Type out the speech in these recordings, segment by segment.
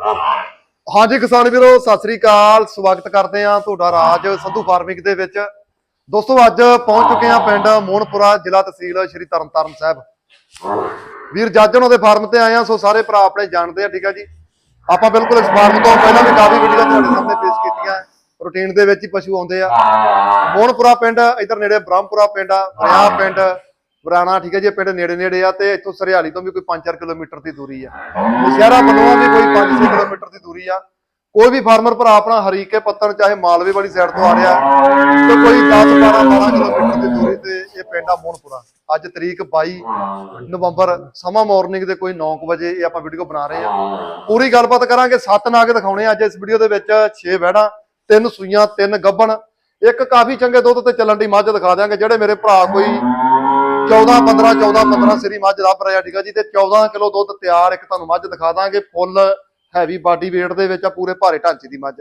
ਹਾਂਜੀ ਕਿਸਾਨ ਵੀਰੋ, ਸਤਿ ਸ੍ਰੀ ਅਕਾਲ। ਸਵਾਗਤ ਕਰਦੇ ਆ ਤੁਹਾਡਾ ਰਾਜ ਸੰਧੂ ਫਾਰਮਿੰਗ ਦੇ ਵਿੱਚ। ਦੋਸਤੋ, ਅੱਜ ਪਹੁੰਚ ਚੁੱਕੇ ਆ ਪਿੰਡ ਮੋਹਨਪੁਰਾ ਜ਼ਿਲ੍ਹਾ ਤਹਿਸੀਲ ਸ਼੍ਰੀ ਤਰਨਤਾਰਨ ਸਾਹਿਬ। ਵੀਰ, ਜੱਜ ਉਹਨਾਂ ਦੇ ਫਾਰਮ ਤੇ ਆਏ ਆ ਸੋ ਸਾਰੇ ਭਰਾ ਆਪਣੇ ਜਾਣਦੇ ਆ, ਠੀਕ ਆ ਜੀ? ਆਪਾਂ ਬਿਲਕੁਲ ਇਸ ਫਾਰਮ ਤੋਂ ਪਹਿਲਾਂ ਵੀ ਕਾਫੀ ਵੀਡੀਓ ਤੁਹਾਡੇ ਸਾਹਮਣੇ ਪੇਸ਼ ਕੀਤੀਆਂ। ਰੂਟੀਨ ਦੇ ਵਿੱਚ ਹੀ ਪਸ਼ੂ ਆਉਂਦੇ ਆ। ਮੋਹਨਪੁਰਾ ਪਿੰਡ, ਇਧਰ ਨੇੜੇ ਬ੍ਰਹਮਪੁਰਾ ਪਿੰਡ ਆ ਰਿਆ ਪਿੰਡ। ਬਰਾਣਾ ਠੀਕ ਹੈ ਜੀ, ਇਹ ਪਿੰਡ ਨੇੜੇ ਨੇੜੇ ਆ ਤੇ ਇੱਥੋਂ ਸਰਿਆਲੀ ਤੋਂ ਵੀ ਕੋਈ 5-4 ਕਿਲੋਮੀਟਰ ਦੀ ਦੂਰੀ ਆ। ਸ਼ਹਿਰਾ ਬਲੋਆ ਵੀ ਕੋਈ 5-6 ਕਿਲੋਮੀਟਰ ਦੀ ਦੂਰੀ ਆ। ਕੋਈ ਵੀ ਫਾਰਮਰ ਭਰਾ ਆਪਣਾ ਹਰੀਕੇ ਪੱਤਣ, ਚਾਹੇ ਮਾਲਵੇ ਵਾਲੀ ਸਾਈਡ ਤੋਂ ਆ ਰਿਹਾ, ਤੇ ਕੋਈ 10-12-12 ਕਿਲੋਮੀਟਰ ਦੀ ਦੂਰੀ ਤੇ ਇਹ ਪਿੰਡ ਆ ਮੋਹਨਪੁਰਾ। ਅੱਜ ਤਰੀਕ 22 ਨਵੰਬਰ, ਸਮਾਂ ਮਾਰਨਿੰਗ ਦੇ ਕੋਈ 9 ਵਜੇ ਇਹ ਆਪਾਂ ਵੀਡੀਓ ਬਣਾ ਰਹੇ ਆ। ਪੂਰੀ ਗੱਲਬਾਤ ਕਰਾਂਗੇ, ਸੱਤ ਨਾਗ ਦਿਖਾਉਣੇ ਆ ਅੱਜ ਇਸ ਵੀਡੀਓ ਦੇ ਵਿੱਚ 6 ਵਹਿਣਾ ਤਿੰਨ ਸੂਈਆਂ, ਤਿੰਨ ਗੱਬਣ। ਇੱਕ ਕਾਫੀ ਚੰਗੇ ਦੁੱਧ ਤੇ ਚੱਲਣ ਦੀ ਮੱਝ ਦਿਖਾ ਦਿਆਂਗੇ, ਜਿਹੜੇ ਮੇਰੇ ਭਰਾ ਕੋਈ 14 15 14 15 ਸਰੀ ਮੱਝ ਲੱਭ ਰਿਹਾ ਠੀਕ ਆ ਜੀ ਤੇ 14 ਕਿਲੋ ਦੁੱਧ ਤਿਆਰ ਇੱਕ ਤੁਹਾਨੂੰ ਮੱਝ ਦਿਖਾ ਦਾਂਗੇ ਫੁੱਲ ਹੈਵੀ ਬਾਡੀ weight ਦੇ ਵਿੱਚ ਆ ਪੂਰੇ ਭਾਰੇ ਢਾਂਚੇ ਦੀ ਮੱਝ।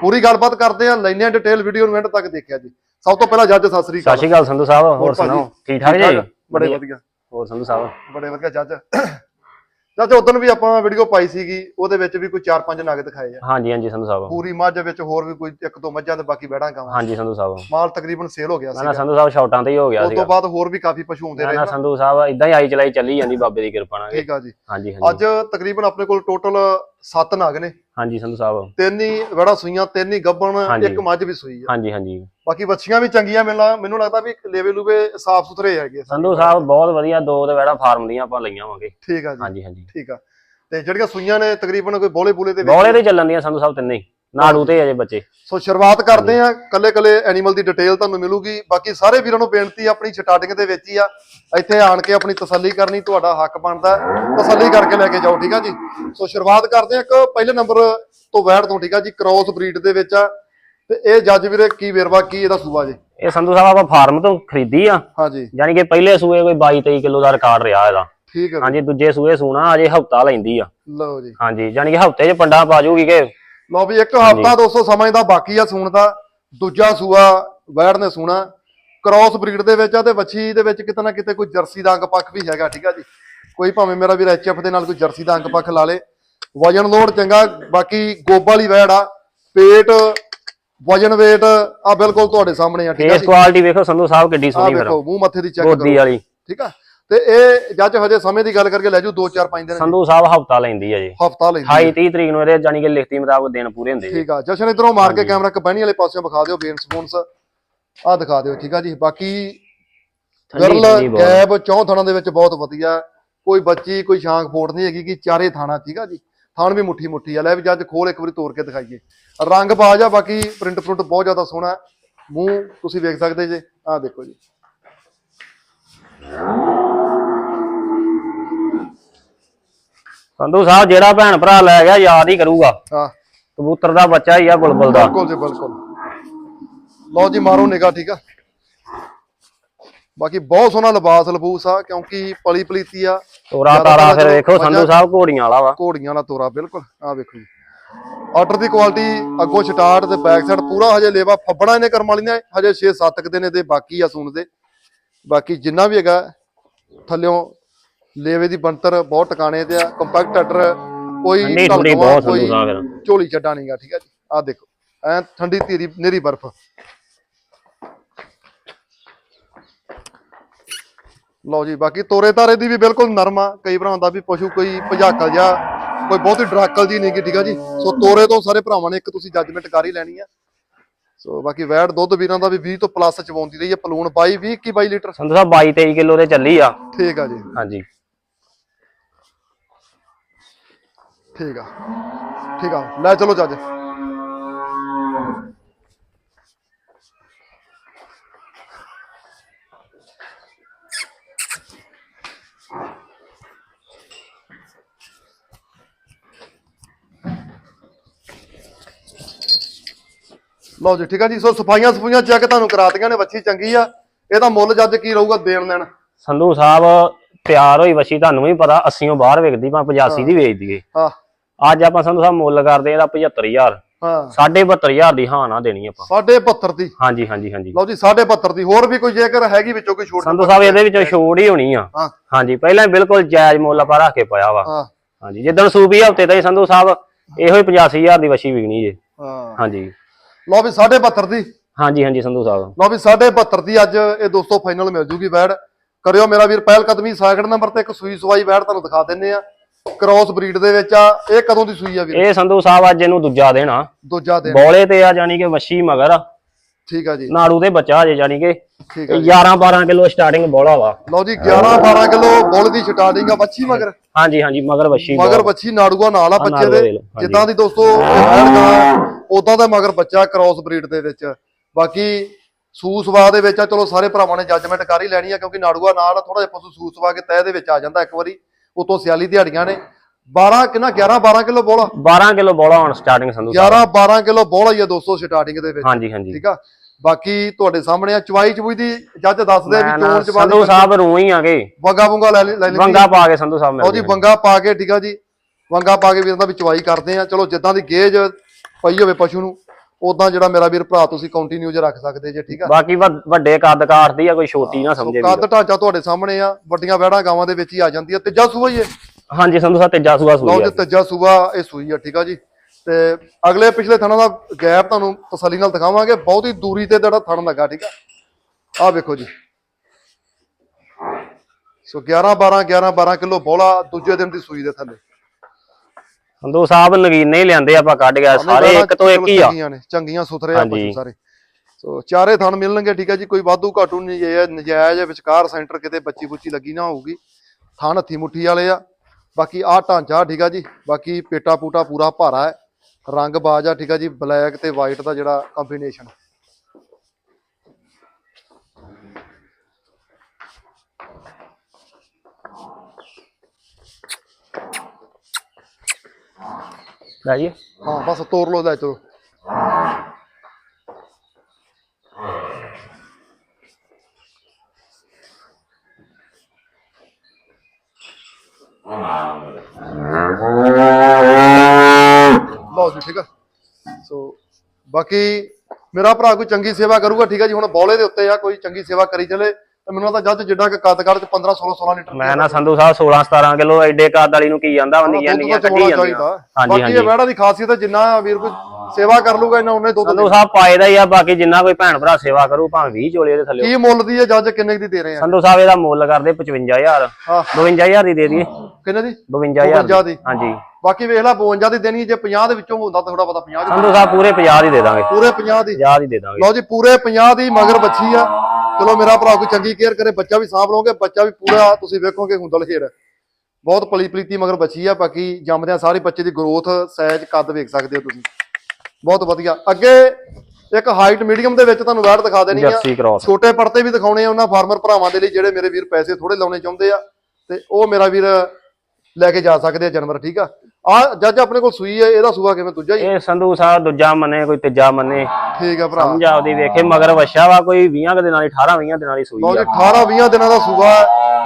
ਪੂਰੀ ਗੱਲਬਾਤ ਕਰਦੇ ਆ ਲੈਨੇ ਆ ਡਿਟੇਲ ਵੀਡੀਓ ਨੂੰ ਐਂਡ ਤੱਕ ਦੇਖਿਆ ਜੀ। ਸਭ ਤੋਂ ਪਹਿਲਾਂ ਜੱਜ ਸਤਿ ਸ੍ਰੀ ਸਤਿ ਅਕਾਲ ਸ਼੍ਰੀ ਅਕਾਲ ਸੰਧੂ ਸਾਹਿਬ ਹੋਰ? ਸੁਣਾਓ? ਠੀਕ ਠਾਕ ਜੀ? ਬੜੇ ਵਧੀਆ। ਹੋਰ ਸੰਧੂ ਸਾਹਿਬ? ਬੜੇ ਵਧੀਆ ਜੱਜ। ਜੱਜ ਉਦੋਂ ਵੀ ਆਪਾਂ ਵੀਡੀਓ ਪਾਈ ਸੀਗੀ ਉਹਦੇ ਵਿੱਚ ਵੀ ਕੋਈ 4-5 ਨਗ ਦਿਖਾਏ ਆ। ਹਾਂਜੀ ਹਾਂਜੀ ਸੰਧੂ ਸਾਹਿਬ। ਪੂਰੀ ਮੱਝ ਵਿੱਚ ਹੋਰ ਵੀ ਕੋਈ ਇੱਕ ਦੋ ਮੱਝਾਂ ਤੇ ਬਾਕੀ ਬੈੜਾਂ ਗਾਵਾਂ। ਹਾਂਜੀ ਸੰਧੂ ਸਾਹਿਬ। ਮਾਲ ਤਕਰੀਬਨ ਸੇਲ ਹੋ ਗਿਆ ਨਾ ਨਾ ਸੀ ਸੰਧੂ ਸਾਹਿਬ ਸ਼ਾਰਟਾਂ ਤੇ ਹੀ ਹੋ ਗਿਆ ਉਸ ਸੀਗਾ। ਤੋਂ ਬਾਅਦ ਹੋਰ ਵੀ ਕਾਫੀ ਪਸ਼ੂ ਆਉਂਦੇ ਨਾ ਰਹੇ ਨਾ। ਨਾ। ਸੰਧੂ ਸਾਹਿਬ ਇਦਾਂ ਹੀ ਆਈ ਚਲਾਈ ਚੱਲੀ ਜਾਂਦੀ ਬਾਬੇ ਦੀ ਕਿਰਪਾ ਨਾਲ। ਠੀਕ ਆ ਜੀ। ਹਾਂਜੀ ਹਾਂਜੀ। ਅੱਜ ਤਕਰੀਬਨ ਆਪਣੇ ਕੋਲ ਟੋਟਲ 7 ਨਗ ਨੇ। ਹਾਂਜੀ ਸੰਧੂ ਸਾਹਿਬ। ਤਿੰਨ ਹੀ ਵੜਾ ਸੂਈਆਂ ਤਿੰਨ ਹੀ ਗੱਬਣ ਹਾਂਜੀ। ਇੱਕ ਮੱਝ ਵੀ ਸੂਈ ਆ। ਹਾਂਜੀ ਹਾਂਜੀ। ਬਾਕੀ ਵੱਛੀਆਂ ਵੀ ਚੰਗੀਆਂ ਮੈਨੂੰ ਲੱਗ- ਮੈਨੂੰ ਲੱਗਦਾ ਵੀ ਲੇਵੇ ਲੂਵੇ ਸਾਫ਼ ਸੁਥਰੇ ਹੈਗੇ ਸੰਧੂ ਸਾਹਿਬ ਬਹੁਤ ਵਧੀਆ ਦੋ ਤੇ ਵੜਾ ਫਾਰਮ ਦੀਆਂ ਆਪਾਂ ਲਈਆਂ ਵਾਂਗੇ। ਠੀਕ ਆ ਜੀ। ਹਾਂਜੀ ਹਾਂਜੀ। ਠੀਕ ਆ। ਤੇ ਜਿਹੜੀਆਂ ਸੂਈਆਂ ਨੇ ਤਕਰੀਬਨ ਕੋਈ ਬੋਲੇ ਬੂਲੇ ਦੇ ਬੋਲੇ ਤੇ ਚੱਲਣ ਦੀਆਂ ਸੰਧੂ ਸਾਹਿਬ ਤਿੰਨੇ ਹੀ। ਨਾੜੂ ਤੇ ਅਜੇ ਬੱਚੇ। ਸੋ ਸ਼ੁਰੂਆਤ ਕਰਦੇ ਆ ਕੱਲੇ ਕੱਲੇ ਐਨੀਮਲ ਦੀ ਡਿਟੇਲ ਤੁਹਾਨੂੰ ਮਿਲੂਗੀ। ਬਾਕੀ ਸਾਰੇ ਵੀਰਾਂ ਨੂੰ ਬੇਨਤੀ ਆਪਣੀ ਸਟਾਰਟਿੰਗ ਦੇ ਵਿੱਚ ਹੀ ਆ ਇੱਥੇ ਆਣ ਕੇ ਆਪਣੀ ਤਸੱਲੀ ਕਰਨੀ ਤੁਹਾਡਾ ਹੱਕ ਬਣਦਾ। ਤਸੱਲੀ ਕਰਕੇ ਲੈ ਕੇ ਜਾਓ ਠੀਕ ਆ ਜੀ? ਸੋ ਸ਼ੁਰੂਆਤ ਕਰਦੇ ਆ ਇੱਕ ਪਹਿਲੇ ਨੰਬਰ ਤੋਂ ਵੈੜ ਤੋਂ ਠੀਕ ਆ ਜੀ? ਕ੍ਰੋਸ ਬਰੀਡ ਦੇ ਵਿੱਚ ਆ। ਤੇ ਇਹ ਜੱਜ ਵੀਰੇ ਕੀ ਵੇਰਵਾ ਕੀ ਇਹਦਾ ਸੂਆ ਜੀ? ਇਹ ਸੰਧੂ ਸਾਹਿਬ ਆਪਾਂ ਫਾਰਮ ਤੋਂ ਖਰੀਦੀ ਆ। ਹਾਂਜੀ। ਯਾਨੀ ਕਿ ਪਹਿਲੇ ਸੂਏ ਕੋਈ 22 23 ਕਿਲੋ ਦਾ ਰਿਕਾਰਡ ਰਿਹਾ ਇਹਦਾ। ਠੀਕ ਹੈ। ਹਾਂਜੀ ਦੂਜੇ ਸੂਏ ਸੂਣਾ ਅਜੇ ਹਫਤਾ ਲੈਂਦੀ ਆ। ਲਓ ਜੀ। ਹਾਂਜੀ ਯਾਨੀ ਕਿ ਹਫ਼ਤੇ 'ਚ ਪੰਡਾ ਪਾ ਜੂਗੀ ਕਿ ਲਓ ਵੀ ਇੱਕ ਹਫਤਾ 200 ਸਮੇਂ ਦਾ ਬਾਕੀ ਆ ਸੂਣ ਦਾ ਦੂਜਾ ਸੂਆ ਵੈੜ ਨੇ ਸੂਣਾ। ਕ੍ਰਾਸ ਬਰੀਡ ਦੇ ਵਿੱਚ ਆ ਤੇ ਵੱਛੀ ਦੇ ਵਿੱਚ ਕਿਤੇ ਨਾ ਕਿਤੇ ਕੋਈ ਜਰਸੀ ਦਾ ਅੰਗ ਪੱਖ ਵੀ ਹੈਗਾ ਠੀਕ ਆ ਜੀ। ਕੋਈ ਭਾਵੇਂ ਮੇਰਾ ਵੀਰ ਐਚਐਫ ਦੇ ਨਾਲ ਕੋਈ ਜਰਸੀ ਦਾ ਅੰਗ ਪੱਖ ਲਾ ਲੇ। ਵਜਨ ਲੋਡ ਚੰਗਾ ਬਾਕੀ ਗੋਬ ਵਾਲੀ ਵੈੜ ਆ। ਪੇਟ ਵਜਨ weight ਆ ਬਿਲਕੁਲ ਤੁਹਾਡੇ ਸਾਹਮਣੇ ਆ ਠੀਕ ਆ ਫੇਸ ਕੁਆਲਿਟੀ ਵੇਖੋ ਸੰਧੂ ਸਾਹਿਬ ਕਿੱਡੀ ਆ ਸੋਹਣੀ ਵੇਖੋ ਮੂੰਹ ਮੱਥੇ ਦੀ ਚੈੱਕ ਗੋਦੀ ਕਰੋ। ਵਾਲੀ। ਠੀਕ ਆ? ਤੇ ਇਹ ਜੱਜ ਹਜੇ ਸਮੇਂ ਦੀ ਗੱਲ ਕਰਕੇ ਲੈ ਜੂ 2 4 5 ਦਿਨ ਸੰਧੂ ਸਾਹਿਬ ਹਫਤਾ ਲੈਂਦੀ ਆ ਜੀ। ਹਫਤਾ ਲੈਂਦੀ 28 30 ਤਰੀਕ ਨੂੰ ਇਹਦੇ ਜਾਨੀ ਕਿ ਲਿਖਤੀ ਮੁਤਾਬਕ ਦਿਨ ਪੂਰੇ ਹੁੰਦੇ ਠੀਕ ਆ। ਜਸ਼ਨ ਇਧਰੋਂ ਮਾਰ ਕੇ ਕੈਮਰਾ ਕਬੈਣੀ ਵਾਲੇ ਪਾਸਿਓਂ ਵਿਖਾ ਦਿਓ ਬੇਨ ਸਪੌਂਸ ਆ ਦਿਖਾ ਦਿਓ ਠੀਕ ਆ ਜੀ। ਬਾਕੀ ਗਰਲ। ਗੈਬ ਚੌਂ ਥਾਣਾ ਦੇ ਵਿੱਚ ਬਹੁਤ ਵਧੀਆ। ਕੋਈ ਬੱਚੀ ਕੋਈ ਸ਼ਾਂਖ ਫੋੜ ਨਹੀਂ ਹੈਗੀ ਕਿ ਚਾਰੇ ਥਾਣਾ ਠੀਕ ਆ ਜੀ। ਥਾਣ ਵੀ ਮੁੱਠੀ ਮੁੱਠੀ ਆ। ਲੈ ਵੀ ਜੱਜ ਖੋਲ ਇੱਕ ਵਾਰੀ ਤੋੜ ਕੇ ਦਿਖਾਈਏ। ਰੰਗ ਬਾਜ ਆ ਬਾਕੀ ਪ੍ਰਿੰਟ ਪ੍ਰਿੰਟ ਬਹੁਤ ਜ਼ਿਆਦਾ ਸੋਹਣਾ। ਹੈ। ਮੂੰਹ ਤੁਸੀਂ ਵੇਖ ਸਕਦੇ ਜੇ। ਆਹ ਦੇਖੋ ਜੀ। ਸੰਧੂ ਸਾਹਿਬ ਜਿਹੜਾ ਭੈਣ ਭਰਾ ਲੈ ਗਿਆ ਯਾਦ ਹੀ ਕਰੂਗਾ। ਹਾਂ। ਕਬੂਤਰ ਦਾ ਬੱਚਾ ਹੀ ਆ ਬੁਲਬੁਲ ਦਾ। ਬਿਲਕੁਲ ਜੀ ਬਿਲਕੁਲ। ਲਓ ਜੀ ਮਾਰੋ ਨਿਗਾ ਠੀਕ ਆ? ਬਾਕੀ ਬਹੁਤ ਸੋਹਣਾ ਲਿਬਾਸ ਲਬੂਸ ਆ ਕਿਉਂਕਿ ਪਲੀ ਪਲੀਤੀ ਆ। ਤੋਰਾ ਤਾਰਾ ਫਿਰ ਵੇਖੋ ਸੰਧੂ ਸਾਹਿਬ ਘੋੜੀਆਂ ਵਾਲਾ ਵਾ। ਘੋੜੀਆਂ ਵਾਲਾ ਤੋਰਾ ਬਿਲਕੁਲ। ਆ ਵੇਖੋ ਜੀ। ਆਰਡਰ ਦੀ ਕੁਆਲਿਟੀ ਅੱਗੋਂ ਸਟਾਰਟ ਤੇ ਬੈਕ ਸਾਈਡ ਪੂਰਾ ਹਜੇ ਲੇਵਾ ਫੱਬੜਾ ਇਹਨੇ ਕਰਮ ਵਾਲੀ ਨੇ ਹਜੇ 6-7 ਦਿਨ ਇਹਦੇ ਬਾਕੀ ਆ ਸੂਣ ਦੇ। ਬਾਕੀ ਜਿੰਨਾ ਵੀ ਹੈਗਾ ਥੱਲਿਓਂ ਲੇਵੇ ਦੀ ਬੰਤਰ ਬਹੁਤ ਟਿਕਾਣੇ ਤੇ ਆ ਕੰਪੈਕਟ ਆਰਡਰ ਕੋਈ ਬਹੁਤ ਕੋਈ ਫਿਰ ਝੋਲੀ ਛੱਡਾ ਨਹੀਂਗਾ ਠੀਕ ਹੈ ਜੀ। ਆ ਦੇਖੋ ਐ ਠੰਡੀ ਧੀਰੀ ਨੇਰੀ ਬਰਫ਼। ਲਓ ਜੀ ਬਾਕੀ ਤੋਰੇ ਤਾਰੇ ਦੀ ਵੀ ਬਿਲਕੁਲ ਨਰਮ ਆ ਕਈ ਭਰਾਵਾਂ ਦਾ ਵੀ ਪਸ਼ੂ ਕੋਈ ਭਜਾਕਲ ਜਾਂ ਕੋਈ ਬਹੁਤੀ ਡਰਾਕਲ ਜੀ ਨਹੀਂ ਗੀ ਠੀਕ ਆ ਜੀ। ਸੋ ਤੋਰੇ ਤੋਂ ਸਾਰੇ ਭਰਾਵਾਂ ਨੇ ਇੱਕ ਤੁਸੀਂ ਜੱਜਮੈਂਟ ਕਰ ਹੀ ਲੈਣੀ ਆ। ਸੋ ਬਾਕੀ ਵੈੜ ਦੁੱਧ ਵੀਰਾਂ ਦਾ ਵੀ 20 ਤੋਂ ਪਲੱਸ ਚਵਾਉਂਦੀ ਰਹੀ ਹੈ ਪਲੂਣ 22 20 ਕੀ 22 ਲੀਟਰ। ਸੰਧੂ ਸਾਹਿਬ 22 23 ਕਿਲੋ ਦੇ ਚੱਲੀ ਆ। ਠੀਕ ਆ ਜੀ। ਹਾਂਜੀ। ਠੀਕ ਆ। ਠੀਕ ਆ ਲੈ ਚਲੋ ਜੱਜ ਲਓ ਜੀ ਠੀਕ ਆ ਜੀ ਸੋ ਸਫਾਈਆਂ ਸਫਾਈਆਂ ਚੈੱਕ ਤੁਹਾਨੂੰ ਕਰਾਤੀਆਂ ਨੇ ਵੱਛੀ ਚੰਗੀ ਆ। ਇਹਦਾ ਮੁੱਲ ਜੱਜ ਕੀ ਰਹੂਗਾ ਦੇਣ ਦੇਣ ਸੰਧੂ ਸਾਹਿਬ ਤਿਆਰ ਹੋਈ ਵਛੀ ਤੁਹਾਨੂੰ ਵੀ ਪਤਾ 80ੋਂ ਬਾਹਰ ਵਿਕਦੀ ਭਾਂ 85 ਦੀ ਵੇਚ ਦਈਏ। ਹਾਂ। ਅੱਜ ਆਪਾਂ ਸੰਧੂ ਸਾਹਿਬ ਮੁੱਲ ਕਰਦੇ ਇਹਦਾ 75000 ਹਾਂ। 72500 ਦੀ ਹਾਂ ਨਾ ਦੇਣੀ ਆਪਾਂ। ਸਾਢੇ 72 ਦੀ। ਹਾਂਜੀ ਹਾਂਜੀ ਹਾਂਜੀ। ਲਓ ਜੀ ਸਾਢੇ 72 ਦੀ। ਹੋਰ ਵੀ ਕੋਈ ਜੇਕਰ ਹੈਗੀ ਵਿੱਚੋਂ ਕੋਈ ਛੋਟ ਸੰਧੂ ਸਾਹਿਬ ਇਹਦੇ ਵਿੱਚੋਂ ਛੋੜ ਹੀ ਹੋਣੀ ਆ। ਹਾਂਜੀ ਪਹਿਲਾਂ ਬਿਲਕੁਲ ਜਾਇਜ਼ ਮੁੱਲ ਆਪਾਂ ਰੱਖ ਕੇ ਪਾਇਆ ਵਾ। ਹਾਂਜੀ ਜਿੱਦਣ ਸੂਬੀ ਹਫ਼ਤੇ ਦਾ ਹੀ ਸੰਧੂ ਸਾਹਿਬ ਇਹੋ ਹੀ 85000 ਦੀ ਵਸ਼ੀ ਵਿਕਣੀ ਜੇ। ਹਾਂਜੀ। ਲਓ ਵੀ 72 ਦੀ। ਹਾਂਜੀ ਹਾਂਜੀ ਸੰਧੂ ਸਾਹਿਬ। ਲਓ ਵੀ 72 ਦੀ ਅੱਜ ਇਹ ਦੋਸਤੋ ਫਾਈਨਲ ਮਿਲ ਜੂਗੀ ਬੈੜ ਕਰਿਓ ਮੇਰਾ ਵੀਰ ਪਹਿਲ ਕਦਮੀ ਸਾਗੜ ਨੰਬਰ ਤੇ ਇੱਕ ਸੂਈ ਸਵਾਈ ਬੈੜ ਤੁਹਾਨੂੰ ਦਿਖਾ ਦਿੰਨੇ ਆ ਕ੍ਰਾਸ ਬਰੀਡ ਦੇ ਵਿੱਚ ਆ ਇਹ ਕਦੋਂ ਦੀ ਸੂਈ ਆ ਵੀਰ? ਇਹ ਸੰਧੂ ਸਾਹਿਬ ਅੱਜ ਇਹਨੂੰ ਦੂਜਾ ਦੇਣਾ ਦੂਜਾ ਦਿਨ। ਬੋਲੇ ਤੇ ਆ ਜਾਨੀ ਕਿ ਵਸ਼ੀ ਮਗਰ ਆ, ਠੀਕ ਆ ਜੀ। ਨਾੜੂ ਤੇ ਬੱਚਾ ਜੇ ਜਾਨੀ ਕਿ। ਠੀਕ ਆ ਜੀ। 11 12 ਕਿਲੋ ਸਟਾਰਟਿੰਗ ਬੋਲਾ ਵਾ। ਲਓ ਜੀ 11 12 ਕਿਲੋ ਬੁੱਲ ਦੀ ਸਟਾਰਟਿੰਗ ਆ ਬੱਚੀ ਮਗਰ। ਹਾਂਜੀ ਹਾਂਜੀ ਮਗਰ ਵਸ਼ੀ ਮਗਰ ਬੱਚੀ ਨਾੜੂਆ ਨਾਲ ਆ ਬੱਚੇ ਦੇ। ਦੇ ਹਾਂਜੀ। ਜਿੱਦਾਂ ਦੀ ਦੋਸਤੋ ਉਦਾਂ ਦਾ ਮਗਰ ਬੱਚਾ ਕ੍ਰਾਸ ਬਰੀਡ ਦੇ ਵਿੱਚ। ਬਾਕੀ ਸੂਸਵਾ ਦੇ ਵਿੱਚ ਆ ਚਲੋ ਸਾਰੇ ਭਰਾਵਾਂ ਨੇ ਜੱਜਮੈਂਟ ਕਰ ਹੀ ਲੈਣੀ ਆ ਕਿਉਂਕਿ ਨਾੜੂਆ ਨਾਲ ਥੋੜਾ ਜਿਹਾ ਪਸ਼ੂ ਸੂਸਵਾ ਕੇ ਤਹਿ ਦੇ ਵਿੱਚ ਆ ਜਾਂਦਾ ਇੱਕ ਵਾਰੀ। ਉਤੋਂ ਸਿਆਲੀ ਦਿਹਾੜੀਆਂ ਨੇ। 12 ਕਿੰਨਾ 11 12 ਕਿਲੋ ਬੋਲਾ? 12 ਕਿਲੋ ਬੋਲਾ ਹੁਣ ਸਟਾਰਟਿੰਗ ਸੰਧੂ ਸਾਹਿਬ। 11 12 ਕਿਲੋ ਬੋਲਾ ਹੀ ਆ ਦੋਸਤੋ ਸਟਾਰਟਿੰਗ ਦੇ ਵਿੱਚ। ਹਾਂਜੀ ਹਾਂਜੀ। ਠੀਕ ਆ? ਬਾਕੀ ਤੁਹਾਡੇ ਸਾਹਮਣੇ ਆ ਚਵਾਈ ਚਬੂਈ ਦੀ ਜੱਜ ਦੱਸਦੇ ਵੀ ਚੋਣ ਚਵਾ ਸੰਧੂ ਸਾਹਿਬ ਰੂਹ ਹੀ ਆਗੇ। ਵੰਗਾ ਵੰਗਾ ਲੈ ਲੈ ਵੰਗਾ ਪਾ ਕੇ ਸੰਧੂ ਸਾਹਿਬ ਉਹਦੀ ਵੰਗਾ ਪਾ ਕੇ ਠੀਕ ਆ ਜੀ। ਵੰਗਾ ਪਾ ਕੇ ਵੀਰਾਂ ਦਾ ਵੀ ਚਵਾਈ ਕਰਦੇ ਆ। ਚਲੋ ਜਿੱਦਾਂ ਦੀ ਗੇਜ ਪਈ ਹੋਵੇ ਪਸ਼ੂ ਨੂੰ। ਉਦਾਂ ਜਿਹੜਾ ਮੇਰਾ ਵੀਰ ਭਰਾ ਤੁਸੀਂ ਕੰਟੀਨਿਊ ਜ ਰੱਖ ਸਕਦੇ ਜੇ ਠੀਕ ਆ? ਬਾਕੀ ਵੱਡ- ਵੱਡੇ ਕੱਦ ਕਾਠ ਦੀ ਆ ਕੋਈ ਛੋਟੀ ਨਾ ਸਮਝੇ ਕੱਦ ਵੀਰ ਢਾਂਚਾ ਤੁਹਾਡੇ ਸਾਹਮਣੇ ਆ ਵੱਡੀਆਂ ਵਹਿੜਾਂ ਗਾਵਾਂ ਦੇ ਵਿੱਚ ਹੀ ਆ ਜਾਂਦੀ ਆ ਤੀਜਾ ਸੂਆ ਹੀ ਹੈ ਹਾਂਜੀ ਸੰਧੂ ਸਾਹਿਬ ਤੇਜਾ ਸੂਆ ਲਓ ਸੂਈ ਜੀ ਆ ਤੀਜਾ ਸੂਆ ਇਹ ਸੂਈ ਆ ਠੀਕ ਆ ਜੀ। ਤੇ ਅਗਲੇ ਪਿਛਲੇ ਥਣਾਂ ਦਾ ਗੈਪ ਤੁਹਾਨੂੰ ਤਸੱਲੀ ਨਾਲ ਦਿਖਾਵਾਂਗੇ ਬਹੁਤ ਹੀ ਦੂਰੀ ਤੇ ਜਿਹੜਾ ਥਣ ਲੱਗਾ ਠੀਕ ਆ। ਆਹ ਵੇਖੋ ਜੀ। ਸੋ 11 12 11 12 ਕਿਲੋ ਬੋਲਾ ਦੂਜੇ ਦਿਨ ਦੀ ਸੂਈ ਦੇ ਥੱਲੇ। ਸੰਧੂ ਸਾਹਿਬ ਨਗੀਨੇ ਹੀ ਲਿਆਂਦੇ ਆਪਾਂ ਕੱਢ ਗਿਆ ਸਾਰੇ ਇੱਕ ਤੋਂ ਇੱਕ ਹੀ ਆ। ਚੰਗੀਆਂ ਨੇ ਚੰਗੀਆਂ ਸੁਥਰੇ ਆ। ਪਸ਼ੂ ਸਾਰੇ। ਸੋ ਚਾਰੇ ਥਣ ਮਿਲਣਗੇ ਠੀਕ ਹੈ ਜੀ ਕੋਈ ਵਾਧੂ ਘਾਟੂ ਨਜਾਇਜ਼ ਵਿਚਕਾਰ ਸੈਂਟਰ ਕਿਤੇ ਬੱਚੀ ਬੁੱਚੀ ਲੱਗੀ ਨਾ ਹੋਊਗੀ। ਥਣ ਹੱਥੀ ਮੁੱਠੀ ਵਾਲੇ ਆ। ਬਾਕੀ ਆਹ ਢਾਂਚਾ ਠੀਕ ਆ ਜੀ ਬਾਕੀ ਪੇਟਾ ਪੂਟਾ ਪੂਰਾ ਭਾਰਾ ਹੈ। ਰੰਗ ਬਾਜ ਆ ਠੀਕ ਆ ਜੀ ਬਲੈਕ ਤੇ ਵਾਈਟ ਦਾ ਜਿਹੜਾ ਕੰਬੀਨੇਸ਼ਨ ਲੈ ਜੀ ਹਾਂ ਬਸ ਤੋਰ ਲੋ ਲੈ ਚਲੋ ਲਓ ਜੀ ਠੀਕ ਆ ਸੋ ਬਾਕੀ ਮੇਰਾ ਭਰਾ ਕੋਈ ਚੰਗੀ ਸੇਵਾ ਕਰੂਗਾ, ਠੀਕ ਆ ਜੀ, ਹੁਣ ਬੌਲੇ ਦੇ ਉੱਤੇ ਆ, ਕੋਈ ਚੰਗੀ ਸੇਵਾ ਕਰੀ ਚਲੇ। ਤੇ ਮੈਨੂੰ ਤਾਂ ਜੱਜ ਜਿੱਡਾ ਕਿ ਕੱਦ ਕੱਦ ਚ 15 16 16 ਲੀਟਰ ਮੈਂ ਨਾ ਸੰਧੂ ਸਾਹਿਬ 16 17 ਕਿਲੋ ਐਡੇ ਕੱਦ ਵਾਲੀ ਨੂੰ ਕੀ ਜਾਂਦਾ ਦੁੱਧ ਨੀਆਂ ਕੱਢੀ ਜਾਂਦੀਆਂ ਚਾਹੀਦਾ। ਹਾਂਜੀ ਹਾਂਜੀ। ਵਹਿੜਾ ਦੀ ਖਾਸੀਅਤ ਹੈ ਜਿੰਨਾ ਵੀਰ ਕੋਈ ਸੇਵਾ ਕਰ ਲੂਗਾ ਇਹਨਾਂ ਉਹਨੇ ਦੁੱਧ ਸੰਧੂ ਸਾਹਿਬ ਪਾਏ ਦਾ ਹੀ ਆ ਬਾਕੀ ਜਿੰਨਾ ਕੋਈ ਭੈਣ ਭਰਾ ਸੇਵਾ ਕਰੂ ਭਾਵੇਂ 20 ਚੋਲੇ ਦੇ ਥੱਲੇ ਕੀ ਮੁੱਲ ਦੀ ਹੈ ਜੱਜ ਕਿੰਨੇ ਦੀ ਦੇ ਰਹੇ ਆ? ਸੰਧੂ ਸਾਹਿਬ ਇਹਦਾ ਮੁੱਲ ਕਰਦੇ 55000 ਹਾਂ। 52000 ਦੀ ਦੇ ਦਈਏ। ਕਿੰਨੇ ਦੀ? 52000 52 ਦੀ। ਹਾਂਜੀ। ਬਾਕੀ ਵੇਖ ਲੈ 52 ਦੀ ਦੇਣੀ ਜੇ 50 ਦੇ ਵਿੱਚੋਂ ਹੁੰਦਾ ਤਾਂ ਥੋੜਾ ਪਤਾ 50 ਦੀ ਸੰਧੂ ਸਾਹਿਬ ਪੂਰੇ 50 ਦੀ ਦੇ ਦਾਂਗੇ। ਪੂਰੇ 50 ਦੀ। 50 ਦੀ ਦੇ ਦਾਂਗੇ। ਲਓ ਜੀ ਪੂਰੇ 50 ਦੀ ਮਗਰ ਬੱਚੀ ਆ। ਚਲੋ ਮੇਰਾ ਭਰਾ ਕੋਈ ਚੰਗੀ ਕੇਅਰ ਕਰੇ ਬੱਚਾ ਵੀ ਸਾਂਭ ਲਓਗੇ ਬੱਚਾ ਵੀ ਪੂਰਾ ਤੁਸੀਂ ਵੇਖੋਗੇ ਹੁੰਦਲ ਖੇਰ। ਬਹੁਤ ਪਲੀ ਪਲੀਤੀ ਮਗਰ ਬੱਚੀ ਆ ਬਾਕੀ ਜੰਮਦਿਆਂ ਸਾਰੇ ਬੱਚੇ ਦੀ ਗਰੋਥ ਸਾਈਜ਼ ਕੱਦ ਵੇਖ ਸਕਦੇ ਹੋ ਤੁਸੀਂ। ਬਹੁਤ ਵਧੀਆ। ਅੱਗੇ ਇੱਕ ਹਾਈਟ ਮੀਡੀਅਮ ਦੇ ਵਿੱਚ ਤੁਹਾਨੂੰ ਵੈਟ ਦਿਖਾ ਦੇਣੀ ਆ। ਛੋਟੇ ਪੜਤੇ ਵੀ ਦਿਖਾਉਣੇ ਆ ਉਹਨਾਂ ਫਾਰਮਰ ਭਰਾਵਾਂ ਦੇ ਲਈ ਜਿਹੜੇ ਮੇਰੇ ਵੀਰ ਪੈਸੇ ਥੋੜੇ ਲਾਉਣੇ ਚਾਹੁੰਦੇ ਆ। ਤੇ ਉਹ ਮੇਰਾ ਵੀਰ ਲੈ ਕੇ ਜਾ ਸਕਦੇ ਆ ਜਾਨਵਰ ਠੀਕ ਆ? ਆ ਜੱਜ ਆਪਣੇ ਕੋਲ ਸੂਈ ਹੈ ਇਹਦਾ ਸੂਆ ਕਿਵੇਂ ਦੂਜਾ ਹੀ ਇਹ ਸੰਧੂ ਸਾਹਿਬ ਦੂਜਾ ਮੰਨੇ ਕੋਈ ਤੀਜਾ ਮੰਨੇ। ਠੀਕ ਆ ਭਰਾ। ਸਮਝ ਆਪਦੀ ਵੇਖੇ ਮਗਰ ਵਛਾ ਵਾ ਕੋਈ 20 ਕੁ ਦਿਨਾਂ ਦੀ 18 20 ਦਿਨਾਂ ਦੀ ਸੂਈ ਲਓ ਜੀ ਆ। 18 20 ਦਿਨਾਂ ਦਾ ਸੂਆ ਹੈ।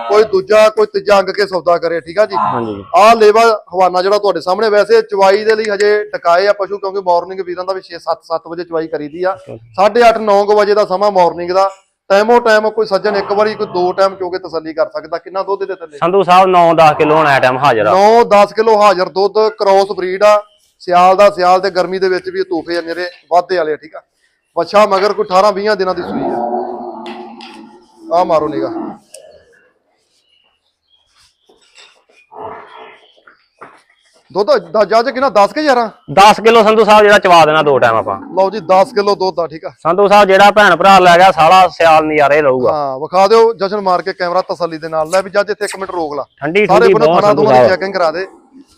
ਕੋਈ ਦੂਜਾ ਕੋਈ ਤੀਜਾ ਅੰਗ ਕੇ ਸੌਦਾ ਕਰੇ ਠੀਕ ਆ ਜੀ? ਹਾਂਜੀ। ਆ ਲੇਵਾ ਹਵਾਨਾ ਜਿਹੜਾ ਤੁਹਾਡੇ ਸਾਹਮਣੇ ਵੈਸੇ ਚਵਾਈ ਦੇ ਲਈ ਹਜੇ ਟਕਾਏ ਆ ਪਸ਼ੂ ਕਿਉਂਕਿ ਮਾਰਨਿੰਗ ਵੀਰਾਂ ਦਾ ਵੀ 6 7 7 ਵਜੇ ਚਵਾਈ ਕਰੀਦੀ ਆ। 8:30 9 ਵਜੇ ਦਾ ਸਮਾਂ ਮਾਰਨਿੰਗ ਦਾ। ਟਾਈਮੋ ਟਾਈਮ ਕੋਈ ਸੱਜਣ ਇੱਕ ਵਾਰੀ ਕੋਈ ਦੋ ਟਾਈਮ ਚੋ ਕੇ ਤਸੱਲੀ ਕਰ ਸਕਦਾ? ਕਿੰਨਾ ਦੁੱਧ ਦੇ ਥੱਲੇ? ਸੰਧੂ ਸਾਹਿਬ 9 10 ਕਿਲੋ ਹੁਣ ਟਾਈਮ ਹਾਜ਼ਰ ਆ। 9 10 ਕਿਲੋ ਹਾਜ਼ਰ ਦੁੱਧ ਕ੍ਰੋਸ ਬਰੀਡ ਆ। ਸਿਆਲ ਦਾ ਸਿਆਲ ਤੇ ਗਰਮੀ ਦੇ ਵਿੱਚ ਵੀ ਤੋਹਫੇ ਆ ਮੇਰੇ ਵਾਧੇ ਵਾਲੇ ਠੀਕ ਆ? ਬੱਚਾ ਮਗਰ ਕੋਈ 18 20 ਦਿਨਾਂ ਦੀ ਸੂਈ ਆ। ਆ ਮਾਰੋ ਨਿਗਾ ਦੁੱਧ ਦਾ ਜੱਜ ਕਿੰਨਾ? 10 ਕੇ 11 10 ਕਿਲੋ ਸੰਧੂ ਸਾਹਿਬ ਜਿਹੜਾ ਚਵਾ ਦੇਣਾ ਦੋ ਟਾਈਮ ਆਪਾਂ। ਲਓ ਜੀ 10 ਕਿਲੋ ਦੁੱਧ ਆ ਠੀਕ ਆ। ਸੰਧੂ ਸਾਹਿਬ ਜਿਹੜਾ ਭੈਣ ਭਰਾ ਲੈ ਗਿਆ ਸਾਲਾ ਸਿਆਲ ਨਜ਼ਾਰੇ ਰਹੂਗਾ ਹਾਂ ਵਿਖਾ ਦਿਓ ਜਸ਼ਨ ਮਾਰ ਕੇ ਕੈਮਰਾ ਤਸੱਲੀ ਦੇ ਨਾਲ। ਲੈ ਵੀ ਜੱਜ ਇੱਥੇ ਇੱਕ ਮਿੰਟ ਰੋਕ ਲਾ। ਠੰਡੀ ਠੰਡੀ ਬਹੁਤ ਸੰਧੂ ਸਾਹਿਬ। ਚੈਕਿੰਗ ਕਰਾ ਦੇ।